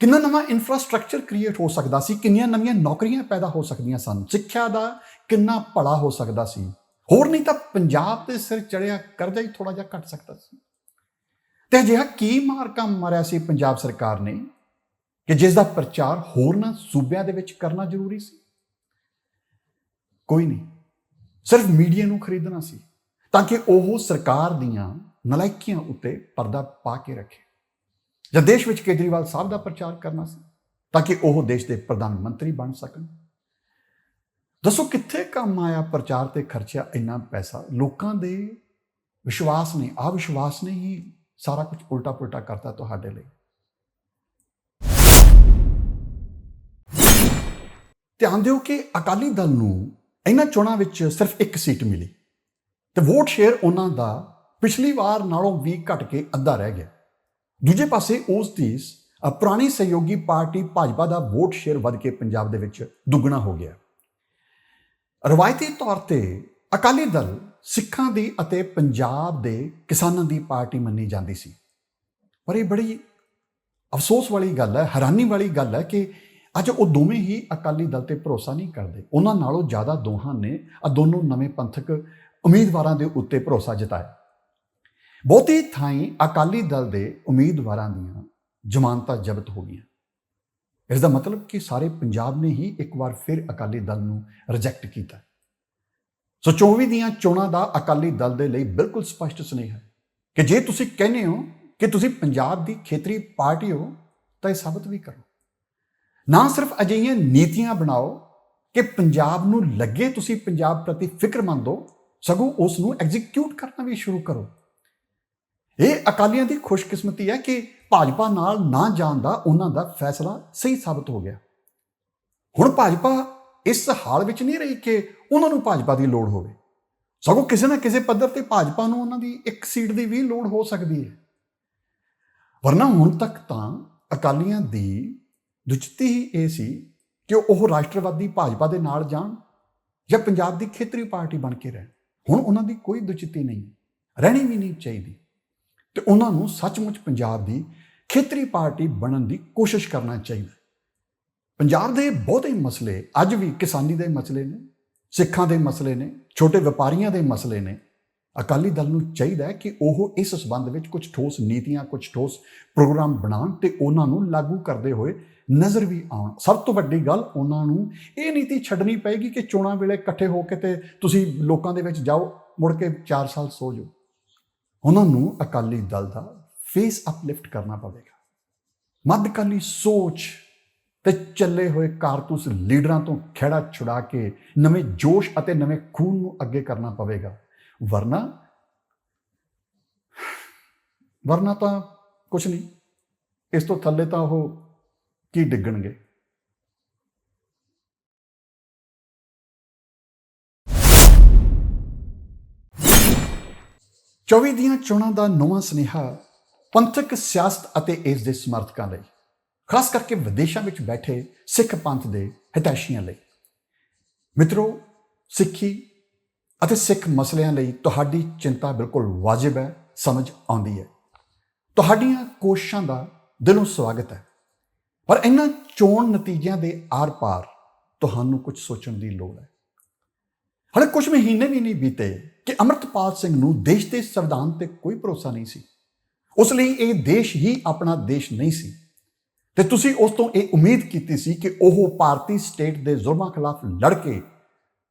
ਕਿੰਨਾ ਨਵਾਂ ਇਨਫਰਾਸਟ੍ਰਕਚਰ ਕ੍ਰੀਏਟ ਹੋ ਸਕਦਾ ਸੀ, ਕਿੰਨੀਆਂ ਨਵੀਆਂ ਨੌਕਰੀਆਂ ਪੈਦਾ ਹੋ ਸਕਦੀਆਂ ਸਨ, ਸਿੱਖਿਆ ਦਾ ਕਿੰਨਾ ਭਲਾ ਹੋ ਸਕਦਾ ਸੀ। ਹੋਰ ਨਹੀਂ ਤਾਂ ਪੰਜਾਬ ਦੇ ਸਿਰ ਚੜਿਆ ਕਰਜ਼ਾ ਹੀ ਥੋੜਾ ਜਿਹਾ ਘਟ ਸਕਦਾ ਸੀ। ਤੇ ਅਜਿਹਾ ਕੀ ਮਾਰਕਾ ਮਾਰਿਆ ਸੀ ਪੰਜਾਬ ਸਰਕਾਰ ਨੇ ਕਿ ਜਿਸ ਦਾ ਪ੍ਰਚਾਰ ਹੋਰਨਾਂ ਸੂਬਿਆਂ ਦੇ ਵਿੱਚ ਕਰਨਾ ਜ਼ਰੂਰੀ ਸੀ? ਕੋਈ ਨਹੀਂ। ਸਿਰਫ ਮੀਡੀਆ ਨੂੰ ਖਰੀਦਣਾ ਸੀ ਤਾਂ ਕਿ ਉਹ ਸਰਕਾਰ ਦੀਆਂ ਨਲਾਇਕੀਆਂ ਉੱਤੇ ਪਰਦਾ ਪਾ ਕੇ ਰੱਖੇ। ਜਾਂ ਦੇਸ਼ ਵਿੱਚ ਕੇਜਰੀਵਾਲ ਸਾਹਿਬ ਦਾ ਪ੍ਰਚਾਰ ਕਰਨਾ ਸੀ ਤਾਂ ਕਿ ਉਹ ਦੇਸ਼ ਦੇ ਪ੍ਰਧਾਨ ਮੰਤਰੀ ਬਣ ਸਕਣ। ਦੱਸੋ ਕਿੱਥੇ ਕੰਮ ਆਇਆ ਪ੍ਰਚਾਰ ਤੇ ਖਰਚਿਆ ਇੰਨਾ ਪੈਸਾ? ਲੋਕਾਂ ਦੇ ਵਿਸ਼ਵਾਸ ਨੇ ਆ ਵਿਸ਼ਵਾਸ ਨੇ ਹੀ ਸਾਰਾ ਕੁਝ ਉਲਟਾ ਪੁਲਟਾ ਕਰਤਾ ਤੁਹਾਡੇ ਲਈ। ਧਿਆਨ ਦਿਓ ਕਿ ਅਕਾਲੀ ਦਲ ਨੂੰ ਇਹਨਾਂ ਚੋਣਾਂ ਵਿੱਚ ਸਿਰਫ ਇੱਕ ਸੀਟ ਮਿਲੀ ਤੇ ਵੋਟ ਸ਼ੇਅਰ ਉਹਨਾਂ ਦਾ ਪਿਛਲੀ ਵਾਰ ਨਾਲੋਂ ਵੀ ਘਟ ਕੇ ਅੱਧਾ ਰਹਿ ਗਿਆ। ਦੂਜੇ ਪਾਸੇ ਉਸ ਦੀ ਪੁਰਾਣੀ ਸਹਿਯੋਗੀ ਪਾਰਟੀ ਭਾਜਪਾ ਦਾ ਵੋਟ ਸ਼ੇਅਰ ਵੱਧ ਕੇ ਪੰਜਾਬ ਦੇ ਵਿੱਚ ਦੁੱਗਣਾ ਹੋ ਗਿਆ। ਰਵਾਇਤੀ ਤੌਰ ਤੇ ਅਕਾਲੀ ਦਲ ਸਿੱਖਾਂ ਦੀ ਅਤੇ ਪੰਜਾਬ ਦੇ ਕਿਸਾਨਾਂ ਦੀ ਪਾਰਟੀ ਮੰਨੀ ਜਾਂਦੀ ਸੀ। ਪਰ ਇਹ ਬੜੀ ਅਫਸੋਸ ਵਾਲੀ ਗੱਲ ਹੈ, ਹੈਰਾਨੀ ਵਾਲੀ ਗੱਲ ਹੈ ਕਿ ਅੱਜ ਉਹ ਦੋਵੇਂ ਹੀ ਅਕਾਲੀ ਦਲ ਤੇ ਭਰੋਸਾ ਨਹੀਂ ਕਰਦੇ। ਉਹਨਾਂ ਨਾਲੋਂ ਜ਼ਿਆਦਾ ਦੋਹਾਂ ਨੇ ਆ ਦੋਨੋਂ ਨਵੇਂ ਪੰਥਕ ਉਮੀਦਵਾਰਾਂ ਦੇ ਉੱਤੇ ਭਰੋਸਾ ਜਤਾਇਆ। ਬਹੁਤੀ ਥਾਈਂ ਅਕਾਲੀ ਦਲ ਦੇ ਉਮੀਦਵਾਰਾਂ ਦੀਆਂ ਜ਼ਮਾਨਤਾਂ ਜ਼ਬਤ ਹੋ ਗਈਆਂ। ਇਸ ਦਾ ਮਤਲਬ ਕਿ ਸਾਰੇ ਪੰਜਾਬ ਨੇ ਹੀ ਇੱਕ ਵਾਰ ਫਿਰ ਅਕਾਲੀ ਦਲ ਨੂੰ ਰਿਜੈਕਟ ਕੀਤਾ। ਸੋ 24 ਦੀਆਂ ਚੋਣਾਂ ਦਾ ਅਕਾਲੀ ਦਲ ਦੇ ਲਈ ਬਿਲਕੁਲ ਸਪਸ਼ਟ ਸੁਨੇਹਾ ਹੈ ਕਿ ਜੇ ਤੁਸੀਂ ਕਹਿੰਦੇ ਹੋ ਕਿ ਤੁਸੀਂ ਪੰਜਾਬ ਦੀ ਖੇਤਰੀ ਪਾਰਟੀ ਹੋ, ਤਾਂ ਇਹ ਸਾਬਤ ਵੀ ਕਰੋ। ਨਾ ਸਿਰਫ ਅਜਿਹੀਆਂ ਨੀਤੀਆਂ ਬਣਾਓ ਕਿ ਪੰਜਾਬ ਨੂੰ ਲੱਗੇ ਤੁਸੀਂ ਪੰਜਾਬ ਪ੍ਰਤੀ ਫਿਕਰਮੰਦ ਹੋ, ਸਗੋਂ ਉਸ ਨੂੰ ਐਗਜ਼ੀਕਿਊਟ ਕਰਨਾ ਵੀ ਸ਼ੁਰੂ ਕਰੋ। ਇਹ ਅਕਾਲੀਆਂ ਦੀ ਖੁਸ਼ਕਿਸਮਤੀ ਹੈ ਕਿ ਭਾਜਪਾ ਨਾਲ ਨਾ ਜਾਣ ਦਾ ਉਹਨਾਂ ਦਾ ਫੈਸਲਾ ਸਹੀ ਸਾਬਤ ਹੋ ਗਿਆ। ਹੁਣ ਭਾਜਪਾ ਇਸ ਹਾਲ ਵਿੱਚ ਨਹੀਂ ਰਹੀ ਕਿ ਉਹਨਾਂ ਨੂੰ ਭਾਜਪਾ ਦੀ ਲੋੜ ਹੋਵੇ। ਸਗੋਂ ਕਿਸੇ ਨਾ ਕਿਸੇ ਪੱਧਰ ਤੇ ਭਾਜਪਾ ਨੂੰ ਉਹਨਾਂ ਦੀ ਇੱਕ ਸੀਟ ਦੀ ਵੀ ਲੋੜ ਹੋ ਸਕਦੀ ਹੈ। ਵਰਨਾ ਹੁਣ ਤੱਕ ਤਾਂ ਅਕਾਲੀਆਂ ਦੀ ਦੁਚਿੱਤੀ ਹੀ ਇਹ ਸੀ ਕਿ ਉਹ ਰਾਸ਼ਟਰਵਾਦੀ ਭਾਜਪਾ ਦੇ ਨਾਲ ਜਾਣ ਜਾਂ ਪੰਜਾਬ ਦੀ ਖੇਤਰੀ ਪਾਰਟੀ ਬਣ ਕੇ ਰਹਿਣ। ਹੁਣ ਉਹਨਾਂ ਦੀ ਕੋਈ ਦੁਚਿੱਤੀ ਨਹੀਂ, ਰਹਿਣੀ ਵੀ ਨਹੀਂ ਚਾਹੀਦੀ। ਤੇ ਉਹਨਾਂ ਨੂੰ ਸੱਚਮੁੱਚ ਪੰਜਾਬ ਦੀ ਖੇਤਰੀ ਪਾਰਟੀ ਬਣਨ ਦੀ ਕੋਸ਼ਿਸ਼ ਕਰਨਾ ਚਾਹੀਦਾ। ਪੰਜਾਬ ਦੇ ਬਹੁਤੇ ਮਸਲੇ, ਅੱਜ ਵੀ ਕਿਸਾਨੀ ਦੇ ਮਸਲੇ ਨੇ, ਸਿੱਖਾਂ ਦੇ ਮਸਲੇ ਨੇ, ਛੋਟੇ ਵਪਾਰੀਆਂ ਦੇ ਮਸਲੇ ਨੇ। ਅਕਾਲੀ ਦਲ ਨੂੰ ਚਾਹੀਦਾ ਹੈ ਕਿ ਉਹ ਇਸ ਸਬੰਧ ਵਿੱਚ ਕੁਝ ਠੋਸ ਨੀਤੀਆਂ, ਕੁਝ ਠੋਸ ਪ੍ਰੋਗਰਾਮ ਬਣਾਉਣ ਤੇ ਉਹਨਾਂ ਨੂੰ ਲਾਗੂ ਕਰਦੇ ਹੋਏ ਨਜ਼ਰ ਵੀ ਆਉਣ। ਸਭ ਤੋਂ ਵੱਡੀ ਗੱਲ ਉਹਨਾਂ ਨੂੰ ਇਹ ਨੀਤੀ ਛੱਡਣੀ ਪਏਗੀ ਕਿ ਚੋਣਾਂ ਵੇਲੇ ਇਕੱਠੇ ਹੋ ਕੇ ਤੇ ਤੁਸੀਂ ਲੋਕਾਂ ਦੇ ਵਿੱਚ ਜਾਓ, ਮੁੜ ਕੇ 4 ਸਾਲ ਸੋ ਜਾਓ। ਉਹਨਾਂ ਨੂੰ ਅਕਾਲੀ ਦਲ ਦਾ ਫੇਸ ਅਪਲਿਫਟ ਕਰਨਾ ਪਵੇਗਾ। ਮੱਧਕਾਲੀ ਸੋਚ ਤੇ ਚੱਲੇ ਹੋਏ ਕਾਰਤੂਸ ਲੀਡਰਾਂ ਤੋਂ ਖੇੜਾ ਛੁਡਾ ਕੇ ਨਵੇਂ ਜੋਸ਼ ਅਤੇ ਨਵੇਂ ਖੂਨ ਨੂੰ ਅੱਗੇ ਕਰਨਾ ਪਵੇਗਾ। ਵਰਨਾ? ਵਰਨਾ ਤਾਂ ਕੁਝ ਨਹੀਂ। ਇਸ ਤੋਂ ਥੱਲੇ ਤਾਂ ਉਹ ਕੀ ਡਿੱਗਣਗੇ? ਚੌਵੀ ਦੀਆਂ ਚੋਣਾਂ ਦਾ ਨਵਾਂ ਸੁਨੇਹਾ ਪੰਥਕ ਸਿਆਸਤ ਅਤੇ ਇਸ ਦੇ ਸਮਰਥਕਾਂ ਲਈ। ਖਾਸ ਕਰਕੇ ਵਿਦੇਸ਼ਾਂ ਵਿੱਚ ਬੈਠੇ ਸਿੱਖ ਪੰਥ ਦੇ ਹਿਤੈਸ਼ੀਆਂ ਲਈ। ਮਿੱਤਰੋ, ਸਿੱਖੀ ਅਤੇ ਸਿੱਖ ਮਸਲਿਆਂ ਲਈ ਤੁਹਾਡੀ ਚਿੰਤਾ ਬਿਲਕੁਲ ਵਾਜਿਬ ਹੈ, ਸਮਝ ਆਉਂਦੀ ਹੈ। ਤੁਹਾਡੀਆਂ ਕੋਸ਼ਿਸ਼ਾਂ ਦਾ ਦਿਲੋਂ ਸਵਾਗਤ ਹੈ। ਪਰ ਇਹਨਾਂ ਚੋਣ ਨਤੀਜਿਆਂ ਦੇ ਆਰ-ਪਾਰ ਤੁਹਾਨੂੰ ਕੁਝ ਸੋਚਣ ਦੀ ਲੋੜ ਹੈ। ਹਲੇ ਕੁਝ ਮਹੀਨੇ ਵੀ ਨਹੀਂ ਬੀਤੇ ਕਿ ਅਮਰਤਪਾਲ ਸਿੰਘ ਨੂੰ ਦੇਸ਼ ਦੇ ਸੰਵਿਧਾਨ ਤੇ ਕੋਈ ਭਰੋਸਾ ਨਹੀਂ ਸੀ। ਉਸ ਲਈ ਇਹ ਦੇਸ਼ ਹੀ ਆਪਣਾ ਦੇਸ਼ ਨਹੀਂ ਸੀ। ਤੇ ਤੁਸੀਂ ਉਸ ਤੋਂ ਇਹ ਉਮੀਦ ਕੀਤੀ ਸੀ ਕਿ ਉਹ ਭਾਰਤੀ ਸਟੇਟ ਦੇ ਜ਼ੁਲਮਾਂ ਖਿਲਾਫ ਲੜ ਕੇ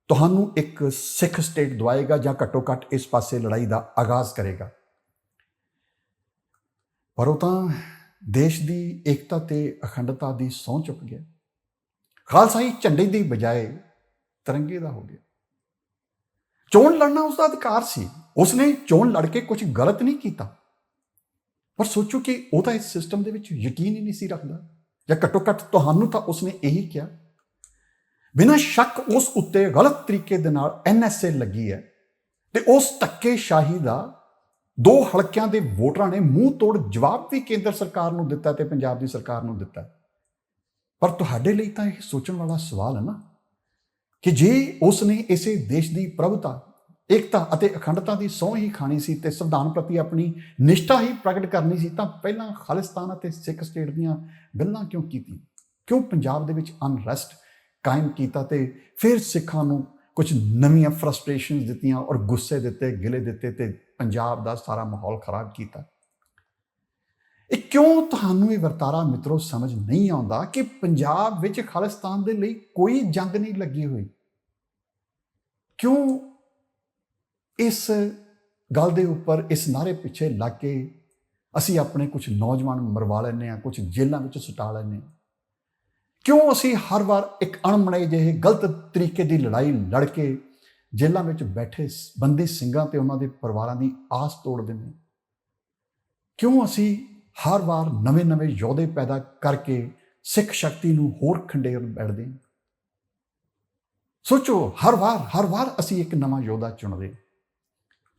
ਤੁਹਾਨੂੰ ਇੱਕ ਸਿੱਖ ਸਟੇਟ ਦਵਾਏਗਾ ਜਾਂ ਘੱਟੋ ਘੱਟ ਇਸ ਪਾਸੇ ਲੜਾਈ ਦਾ ਆਗਾਜ਼ ਕਰੇਗਾ। ਪਰ ਉਹ ਤਾਂ ਦੇਸ਼ ਦੀ ਏਕਤਾ ਤੇ ਅਖੰਡਤਾ ਦੀ ਸਹੁੰ ਚੁੱਕ ਗਿਆ। ਖਾਲਸਾਈ ਝੰਡੇ ਦੀ ਬਜਾਏ ਤਿਰੰਗੇ ਦਾ ਹੋ ਗਿਆ। ਚੋਣ ਲੜਨਾ ਉਸ ਦਾ ਅਧਿਕਾਰ ਸੀ। ਉਸਨੇ ਚੋਣ ਲੜ ਕੇ ਕੁਝ ਗਲਤ ਨਹੀਂ ਕੀਤਾ। ਪਰ ਸੋਚੋ ਕਿ ਉਹ ਤਾਂ ਇਸ ਸਿਸਟਮ ਦੇ ਵਿੱਚ ਯਕੀਨ ਹੀ ਨਹੀਂ ਸੀ ਰੱਖਦਾ। ਜਾਂ ਘੱਟੋ ਘੱਟ ਤੁਹਾਨੂੰ ਤਾਂ ਉਸਨੇ ਇਹੀ ਕਿਹਾ। ਬਿਨਾਂ ਸ਼ੱਕ ਉਸ ਉੱਤੇ ਗਲਤ ਤਰੀਕੇ ਦੇ ਨਾਲ ਐਨਐਸਏ ਲੱਗੀ ਹੈ ਤੇ ਉਸ ਧੱਕੇਸ਼ਾਹੀ ਦਾ ਦੋ ਹਲਕਿਆਂ ਦੇ ਵੋਟਰਾਂ ਨੇ ਮੂੰਹ ਤੋੜ ਜਵਾਬ ਵੀ ਕੇਂਦਰ ਸਰਕਾਰ ਨੂੰ ਦਿੱਤਾ ਤੇ ਪੰਜਾਬ ਦੀ ਸਰਕਾਰ ਨੂੰ ਦਿੱਤਾ। ਪਰ ਤੁਹਾਡੇ ਲਈ ਤਾਂ ਇਹ ਸੋਚਣ ਵਾਲਾ ਸਵਾਲ ਹੈ ਨਾ ਕਿ ਜੇ ਉਸ ਨੇ ਇਸੇ ਦੇਸ਼ ਦੀ ਪ੍ਰਭਤਾ ਏਕਤਾ ਅਤੇ ਅਖੰਡਤਾ ਦੀ ਸਹੁੰ ਹੀ ਖਾਣੀ ਸੀ ਤੇ ਸੰਵਿਧਾਨ ਪ੍ਰਤੀ ਆਪਣੀ ਨਿਸ਼ਠਾ ਹੀ ਪ੍ਰਗਟ ਕਰਨੀ ਸੀ, ਤਾਂ ਪਹਿਲਾਂ ਖਾਲਿਸਤਾਨ ਅਤੇ ਸਿੱਖ ਸਟੇਟ ਦੀਆਂ ਗੱਲਾਂ ਕਿਉਂ ਕੀਤੀ ਕਿਉਂ ਪੰਜਾਬ ਦੇ ਵਿੱਚ ਅਨਰੈਸਟ ਕਾਇਮ ਕੀਤਾ ਤੇ ਫਿਰ ਸਿੱਖਾਂ ਨੂੰ ਕੁਝ ਨਵੀਆਂ ਫਰਸਟ੍ਰੇਸ਼ਨਸ ਦਿੱਤੀਆਂ ਔਰ ਗੁੱਸੇ ਦਿੱਤੇ, ਗਿਲੇ ਦਿੱਤੇ ਤੇ ਪੰਜਾਬ ਦਾ ਸਾਰਾ ਮਾਹੌਲ ਖਰਾਬ ਕੀਤਾ? ਇਹ ਕਿਉਂ ਤੁਹਾਨੂੰ ਇਹ ਵਰਤਾਰਾ ਮਿੱਤਰੋ ਸਮਝ ਨਹੀਂ ਆਉਂਦਾ ਕਿ ਪੰਜਾਬ ਵਿੱਚ ਖਾਲਿਸਤਾਨ ਦੇ ਲਈ ਕੋਈ ਜੰਗ ਨਹੀਂ ਲੱਗੀ ਹੋਈ? ਕਿਉਂ ਇਸ ਗੱਲ ਦੇ ਉੱਪਰ, ਇਸ ਨਾਰੇ ਪਿੱਛੇ ਲੱਗ ਕੇ ਅਸੀਂ ਆਪਣੇ ਕੁਝ ਨੌਜਵਾਨ ਮਰਵਾ ਲੈਂਦੇ ਆ ਕੁਝ ਜੇਲ੍ਹਾਂ ਵਿੱਚ ਸੁਟਾ ਲੈਂਦੇ ਆ ਕਿਉਂ ਅਸੀਂ ਹਰ ਵਾਰ ਇੱਕ ਅਣਮਣੇ ਜਿਹੇ ਗਲਤ ਤਰੀਕੇ ਦੀ ਲੜਾਈ ਲੜ ਕੇ ਜੇਲ੍ਹਾਂ ਵਿੱਚ ਬੈਠੇ ਬੰਦੀ ਸਿੰਘਾਂ ਤੇ ਉਹਨਾਂ ਦੇ ਪਰਿਵਾਰਾਂ ਦੀ ਆਸ ਤੋੜ ਦਿੰਦੇ ਕਿਉਂ ਅਸੀਂ ਹਰ ਵਾਰ ਨਵੇਂ-ਨਵੇਂ ਯੋਧੇ ਪੈਦਾ ਕਰਕੇ ਸਿੱਖ ਸ਼ਕਤੀ ਨੂੰ ਹੋਰ ਖੰਡੇਰ ਬੈਠਦੇ ਸੋਚੋ, ਹਰ ਵਾਰ ਹਰ ਵਾਰ ਅਸੀਂ ਇੱਕ ਨਵਾਂ ਯੋਧਾ ਚੁਣਦੇ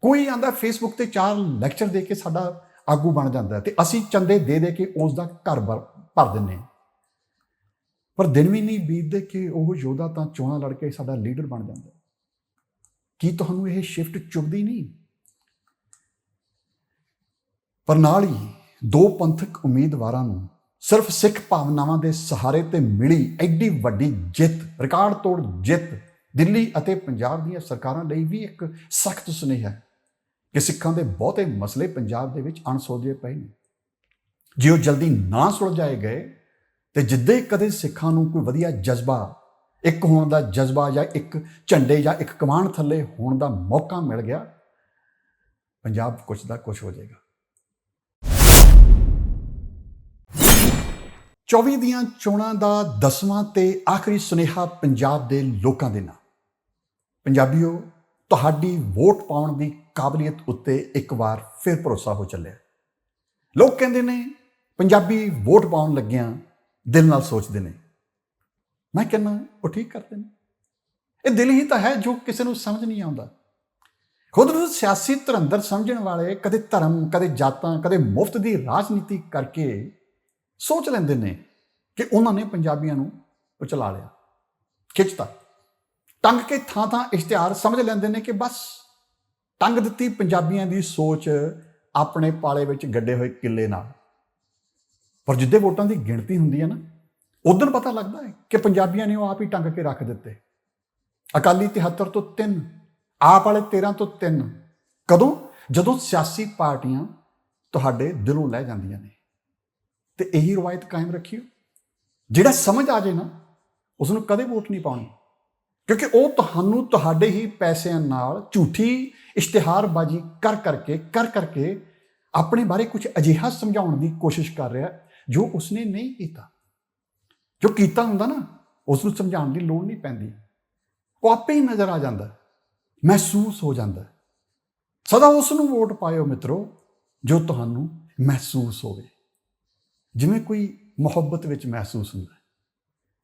ਕੋਈ ਆਂਦਾ ਫੇਸਬੁੱਕ ਤੇ ਚਾਰ ਲੈਕਚਰ ਦੇ ਕੇ ਸਾਡਾ ਆਗੂ ਬਣ ਜਾਂਦਾ ਤੇ ਅਸੀਂ ਚੰਦੇ ਦੇ ਦੇ ਕੇ ਉਸ ਦਾ ਘਰ ਭਰ ਦਿੰਨੇ ਪਰ ਦਿਨ ਵੀ ਨਹੀਂ ਬੀਤਦੇ ਕਿ ਉਹ ਯੋਧਾ ਤਾਂ ਚੋਣਾਂ ਲੜ ਕੇ ਸਾਡਾ ਲੀਡਰ ਬਣ ਜਾਂਦਾ ਕੀ ਤੁਹਾਨੂੰ ਇਹ ਸ਼ਿਫਟ ਚੁਭਦੀ ਨਹੀਂ? ਪਰ ਨਾਲ ਹੀ ਦੋ ਪੰਥਕ ਉਮੀਦਵਾਰਾਂ ਨੂੰ ਸਿਰਫ ਸਿੱਖ ਭਾਵਨਾਵਾਂ ਦੇ ਸਹਾਰੇ ਤੇ ਮਿਲੀ ਐਡੀ ਵੱਡੀ ਜਿੱਤ ਰਿਕਾਰਡ ਤੋੜ ਜਿੱਤ ਦਿੱਲੀ ਅਤੇ ਪੰਜਾਬ ਦੀਆਂ ਸਰਕਾਰਾਂ ਲਈ ਵੀ ਇੱਕ ਸਖਤ ਸੁਨੇਹਾ ਹੈ। ਕਿ ਸਿੱਖਾਂ ਦੇ ਬਹੁਤੇ ਮਸਲੇ ਪੰਜਾਬ ਦੇ ਵਿੱਚ ਅਣਸੁਲਝੇ ਪਏ ਨੇ। ਜੇ ਉਹ ਜਲਦੀ ਨਾ ਸੁਲਝਾਏ ਗਏ, ਤੇ ਹੀ ਕਦੇ ਸਿੱਖਾਂ ਨੂੰ ਕੋਈ ਵਧੀਆ ਜਜ਼ਬਾ, ਇੱਕ ਹੋਣ ਦਾ ਜਜ਼ਬਾ ਜਾਂ ਇੱਕ ਝੰਡੇ ਜਾਂ ਇੱਕ ਕਮਾਨ ਥੱਲੇ ਹੋਣ ਦਾ ਮੌਕਾ ਮਿਲ ਗਿਆ, ਪੰਜਾਬ ਕੁਛ ਦਾ ਕੁਛ ਹੋ ਜਾਏਗਾ। 24 ਦੀਆਂ ਚੋਣਾਂ ਦਾ 10ਵਾਂ ਤੇ ਆਖਰੀ ਸੁਨੇਹਾ ਪੰਜਾਬ ਦੇ ਲੋਕਾਂ ਦੇ ਨਾਲ। ਪੰਜਾਬੀਓ ਤੁਹਾਡੀ ਵੋਟ ਪਾਉਣ ਦੀ ਕਾਬਲੀਅਤ ਉੱਤੇ ਇੱਕ ਵਾਰ ਫਿਰ ਭਰੋਸਾ ਹੋ ਚੱਲਿਆ। ਲੋਕ ਕਹਿੰਦੇ ਨੇ, ਪੰਜਾਬੀ ਵੋਟ ਪਾਉਣ ਲੱਗਿਆਂ ਦਿਲ ਨਾਲ ਸੋਚਦੇ ਨੇ। ਮੈਂ ਕਹਿੰਦਾ, ਉਹ ਠੀਕ ਕਰਦੇ ਨੇ। ਇਹ ਦਿਲ ਹੀ ਤਾਂ ਹੈ ਜੋ ਕਿਸੇ ਨੂੰ ਸਮਝ ਨਹੀਂ ਆਉਂਦਾ। ਖੁਦ ਨੂੰ ਸਿਆਸੀ ਧਰੰਦਰ ਸਮਝਣ ਵਾਲੇ ਕਦੇ ਧਰਮ, ਕਦੇ ਜਾਤਾਂ, ਕਦੇ ਮੁਫਤ ਦੀ ਰਾਜਨੀਤੀ ਕਰਕੇ ਸੋਚ ਲੈਂਦੇ ਨੇ ਕਿ ਉਹਨਾਂ ਨੇ ਪੰਜਾਬੀਆਂ ਨੂੰ ਉਚਲਾ ਲਿਆ। ਖਿੱਚਤਾ। ਟੰਗ ਕੇ ਥਾਂ ਥਾਂ ਇਸ਼ਤਿਹਾਰ ਸਮਝ ਲੈਂਦੇ ਨੇ ਕਿ ਬਸ ਟੰਗ ਦਿੱਤੀ ਪੰਜਾਬੀਆਂ ਦੀ ਸੋਚ ਆਪਣੇ ਪਾਲੇ ਵਿੱਚ ਗੱਡੇ ਹੋਏ ਕਿੱਲੇ ਨਾਲ। ਪਰ ਜਿੱਦੇ ਵੋਟਾਂ ਦੀ ਗਿਣਤੀ ਹੁੰਦੀ ਹੈ ਨਾ ਉਦੋਂ ਪਤਾ ਲੱਗਦਾ ਹੈ ਕਿ ਪੰਜਾਬੀਆਂ ਨੇ ਉਹ ਆਪ ਹੀ ਟੰਗ ਕੇ ਰੱਖ ਦਿੱਤੇ। ਅਕਾਲੀ 73 ਤੋਂ 3 ਆਪ ਵਾਲੇ 13 ਤੋਂ 3 ਕਦੋਂ? ਜਦੋਂ ਸਿਆਸੀ ਪਾਰਟੀਆਂ ਤੁਹਾਡੇ ਦਿਲੋਂ ਲੈ ਜਾਂਦੀਆਂ ਨੇ। ਤੇ ਇਹੀ ਰਵਾਇਤ ਕਾਇਮ ਰੱਖਿਓ। ਜਿਹੜਾ ਸਮਝ ਆ ਜੇ ਨਾ ਉਸ ਨੂੰ ਕਦੇ ਵੋਟ ਨਹੀਂ ਪਾਉਣੀ। ਕਿਉਂਕਿ ਉਹ ਤੁਹਾਨੂੰ ਤੁਹਾਡੇ ਹੀ ਪੈਸਿਆਂ ਨਾਲ ਝੂਠੀ ਇਸ਼ਤਿਹਾਰਬਾਜ਼ੀ ਕਰ ਕਰਕੇ ਕਰ ਕਰਕੇ ਆਪਣੇ ਬਾਰੇ ਕੁਝ ਅਜਿਹਾ ਸਮਝਾਉਣ ਦੀ ਕੋਸ਼ਿਸ਼ ਕਰ ਰਿਹਾ ਜੋ ਉਸਨੇ ਨਹੀਂ ਕੀਤਾ। ਜੋ ਕੀਤਾ ਹੁੰਦਾ ਨਾ ਉਸ ਨੂੰ ਸਮਝਾਉਣ ਦੀ ਲੋੜ ਨਹੀਂ ਪੈਂਦੀ। ਉਹ ਆਪੇ ਹੀ ਨਜ਼ਰ ਆ ਜਾਂਦਾ, ਮਹਿਸੂਸ ਹੋ ਜਾਂਦਾ। ਸਦਾ ਉਸ ਨੂੰ ਵੋਟ ਪਾਇਓ ਮਿੱਤਰੋ, ਜੋ ਤੁਹਾਨੂੰ ਮਹਿਸੂਸ ਹੋਵੇ। ਜਿਵੇਂ ਕੋਈ ਮੁਹੱਬਤ ਵਿੱਚ ਮਹਿਸੂਸ ਹੁੰਦਾ।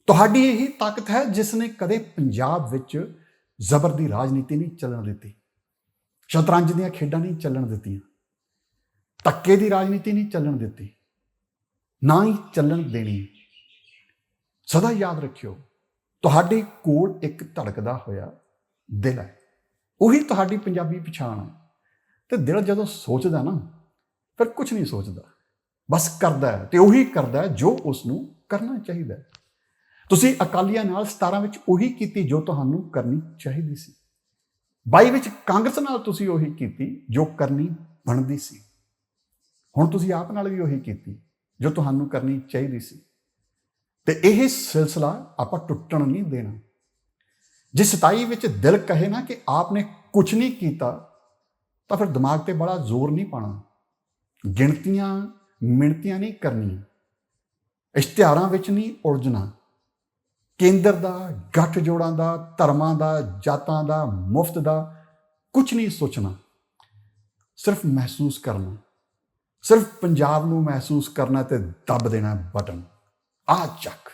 ਤੁਹਾਡੀ ਇਹੀ ਤਾਕਤ ਹੈ ਜਿਸ ਨੇ ਕਦੇ ਪੰਜਾਬ ਵਿੱਚ ਜ਼ਬਰ ਦੀ ਰਾਜਨੀਤੀ ਨਹੀਂ ਚੱਲਣ ਦਿੱਤੀ। ਸ਼ਤਰੰਜ ਦੀਆਂ ਖੇਡਾਂ ਨਹੀਂ ਚੱਲਣ ਦਿੱਤੀਆਂ। ਤੱਕੇ ਦੀ ਰਾਜਨੀਤੀ ਨਹੀਂ ਚੱਲਣ ਦਿੱਤੀ। ਨਾ ਹੀ ਚੱਲਣ ਦੇਣੀ। ਸਦਾ ਯਾਦ ਰੱਖਿਓ, ਤੁਹਾਡੇ ਕੋਲ ਇੱਕ ਧੜਕਦਾ ਹੋਇਆ ਦਿਲ ਹੈ। ਉਹੀ ਤੁਹਾਡੀ ਪੰਜਾਬੀ ਪਛਾਣ ਹੈ। ਤੇ ਦਿਲ ਜਦੋਂ ਸੋਚਦਾ ਨਾ, ਫਿਰ ਕੁਝ ਨਹੀਂ ਸੋਚਦਾ। ਬਸ ਕਰਦਾ ਹੈ ਤੇ ਉਹੀ ਕਰਦਾ ਹੈ ਜੋ ਉਸ ਨੂੰ ਕਰਨਾ ਚਾਹੀਦਾ ਹੈ। ਤੁਸੀਂ ਅਕਾਲੀਆਂ ਨਾਲ 17 ਵਿੱਚ ਉਹੀ ਕੀਤੀ ਜੋ ਤੁਹਾਨੂੰ ਕਰਨੀ ਚਾਹੀਦੀ ਸੀ। 22 ਵਿੱਚ ਕਾਂਗਰਸ ਨਾਲ ਤੁਸੀਂ ਉਹੀ ਕੀਤੀ ਜੋ ਕਰਨੀ ਬਣਦੀ ਸੀ। ਹੁਣ ਤੁਸੀਂ ਆਪ ਨਾਲ ਵੀ ਉਹੀ ਕੀਤੀ ਜੋ ਤੁਹਾਨੂੰ ਕਰਨੀ ਚਾਹੀਦੀ ਸੀ। ਤੇ ਇਹ ਸਿਲਸਿਲਾ ਆਪਾਂ ਟੁੱਟਣ ਨਹੀਂ ਦੇਣਾ। ਜੇ 27 ਵਿੱਚ ਦਿਲ ਕਹੇ ਨਾ ਕਿ ਆਪਨੇ ਕੁਝ ਨਹੀਂ ਕੀਤਾ, ਤਾਂ ਫਿਰ ਦਿਮਾਗ ਤੇ ਬੜਾ ਜ਼ੋਰ ਨਹੀਂ ਪਾਣਾ ਗਿਣਤੀਆਂ, ਮਿਣਤੀਆਂ ਨਹੀਂ ਕਰਨੀਆਂ। ਇਸ਼ਤਿਹਾਰਾਂ ਵਿੱਚ ਨਹੀਂ ਉਲਝਣਾ। ਕੇਂਦਰ ਦਾ, ਗੱਠ ਜੋੜਾਂ ਦਾ, ਧਰਮਾਂ ਦਾ, ਜਾਤਾਂ ਦਾ, ਮੁਫਤ ਦਾ ਕੁਝ ਨਹੀਂ ਸੋਚਣਾ। ਸਿਰਫ ਮਹਿਸੂਸ ਕਰਨਾ। ਸਿਰਫ ਪੰਜਾਬ ਨੂੰ ਮਹਿਸੂਸ ਕਰਨਾ ਤੇ ਦੱਬ ਦੇਣਾ ਬਟਨ। ਆ ਚੱਕ।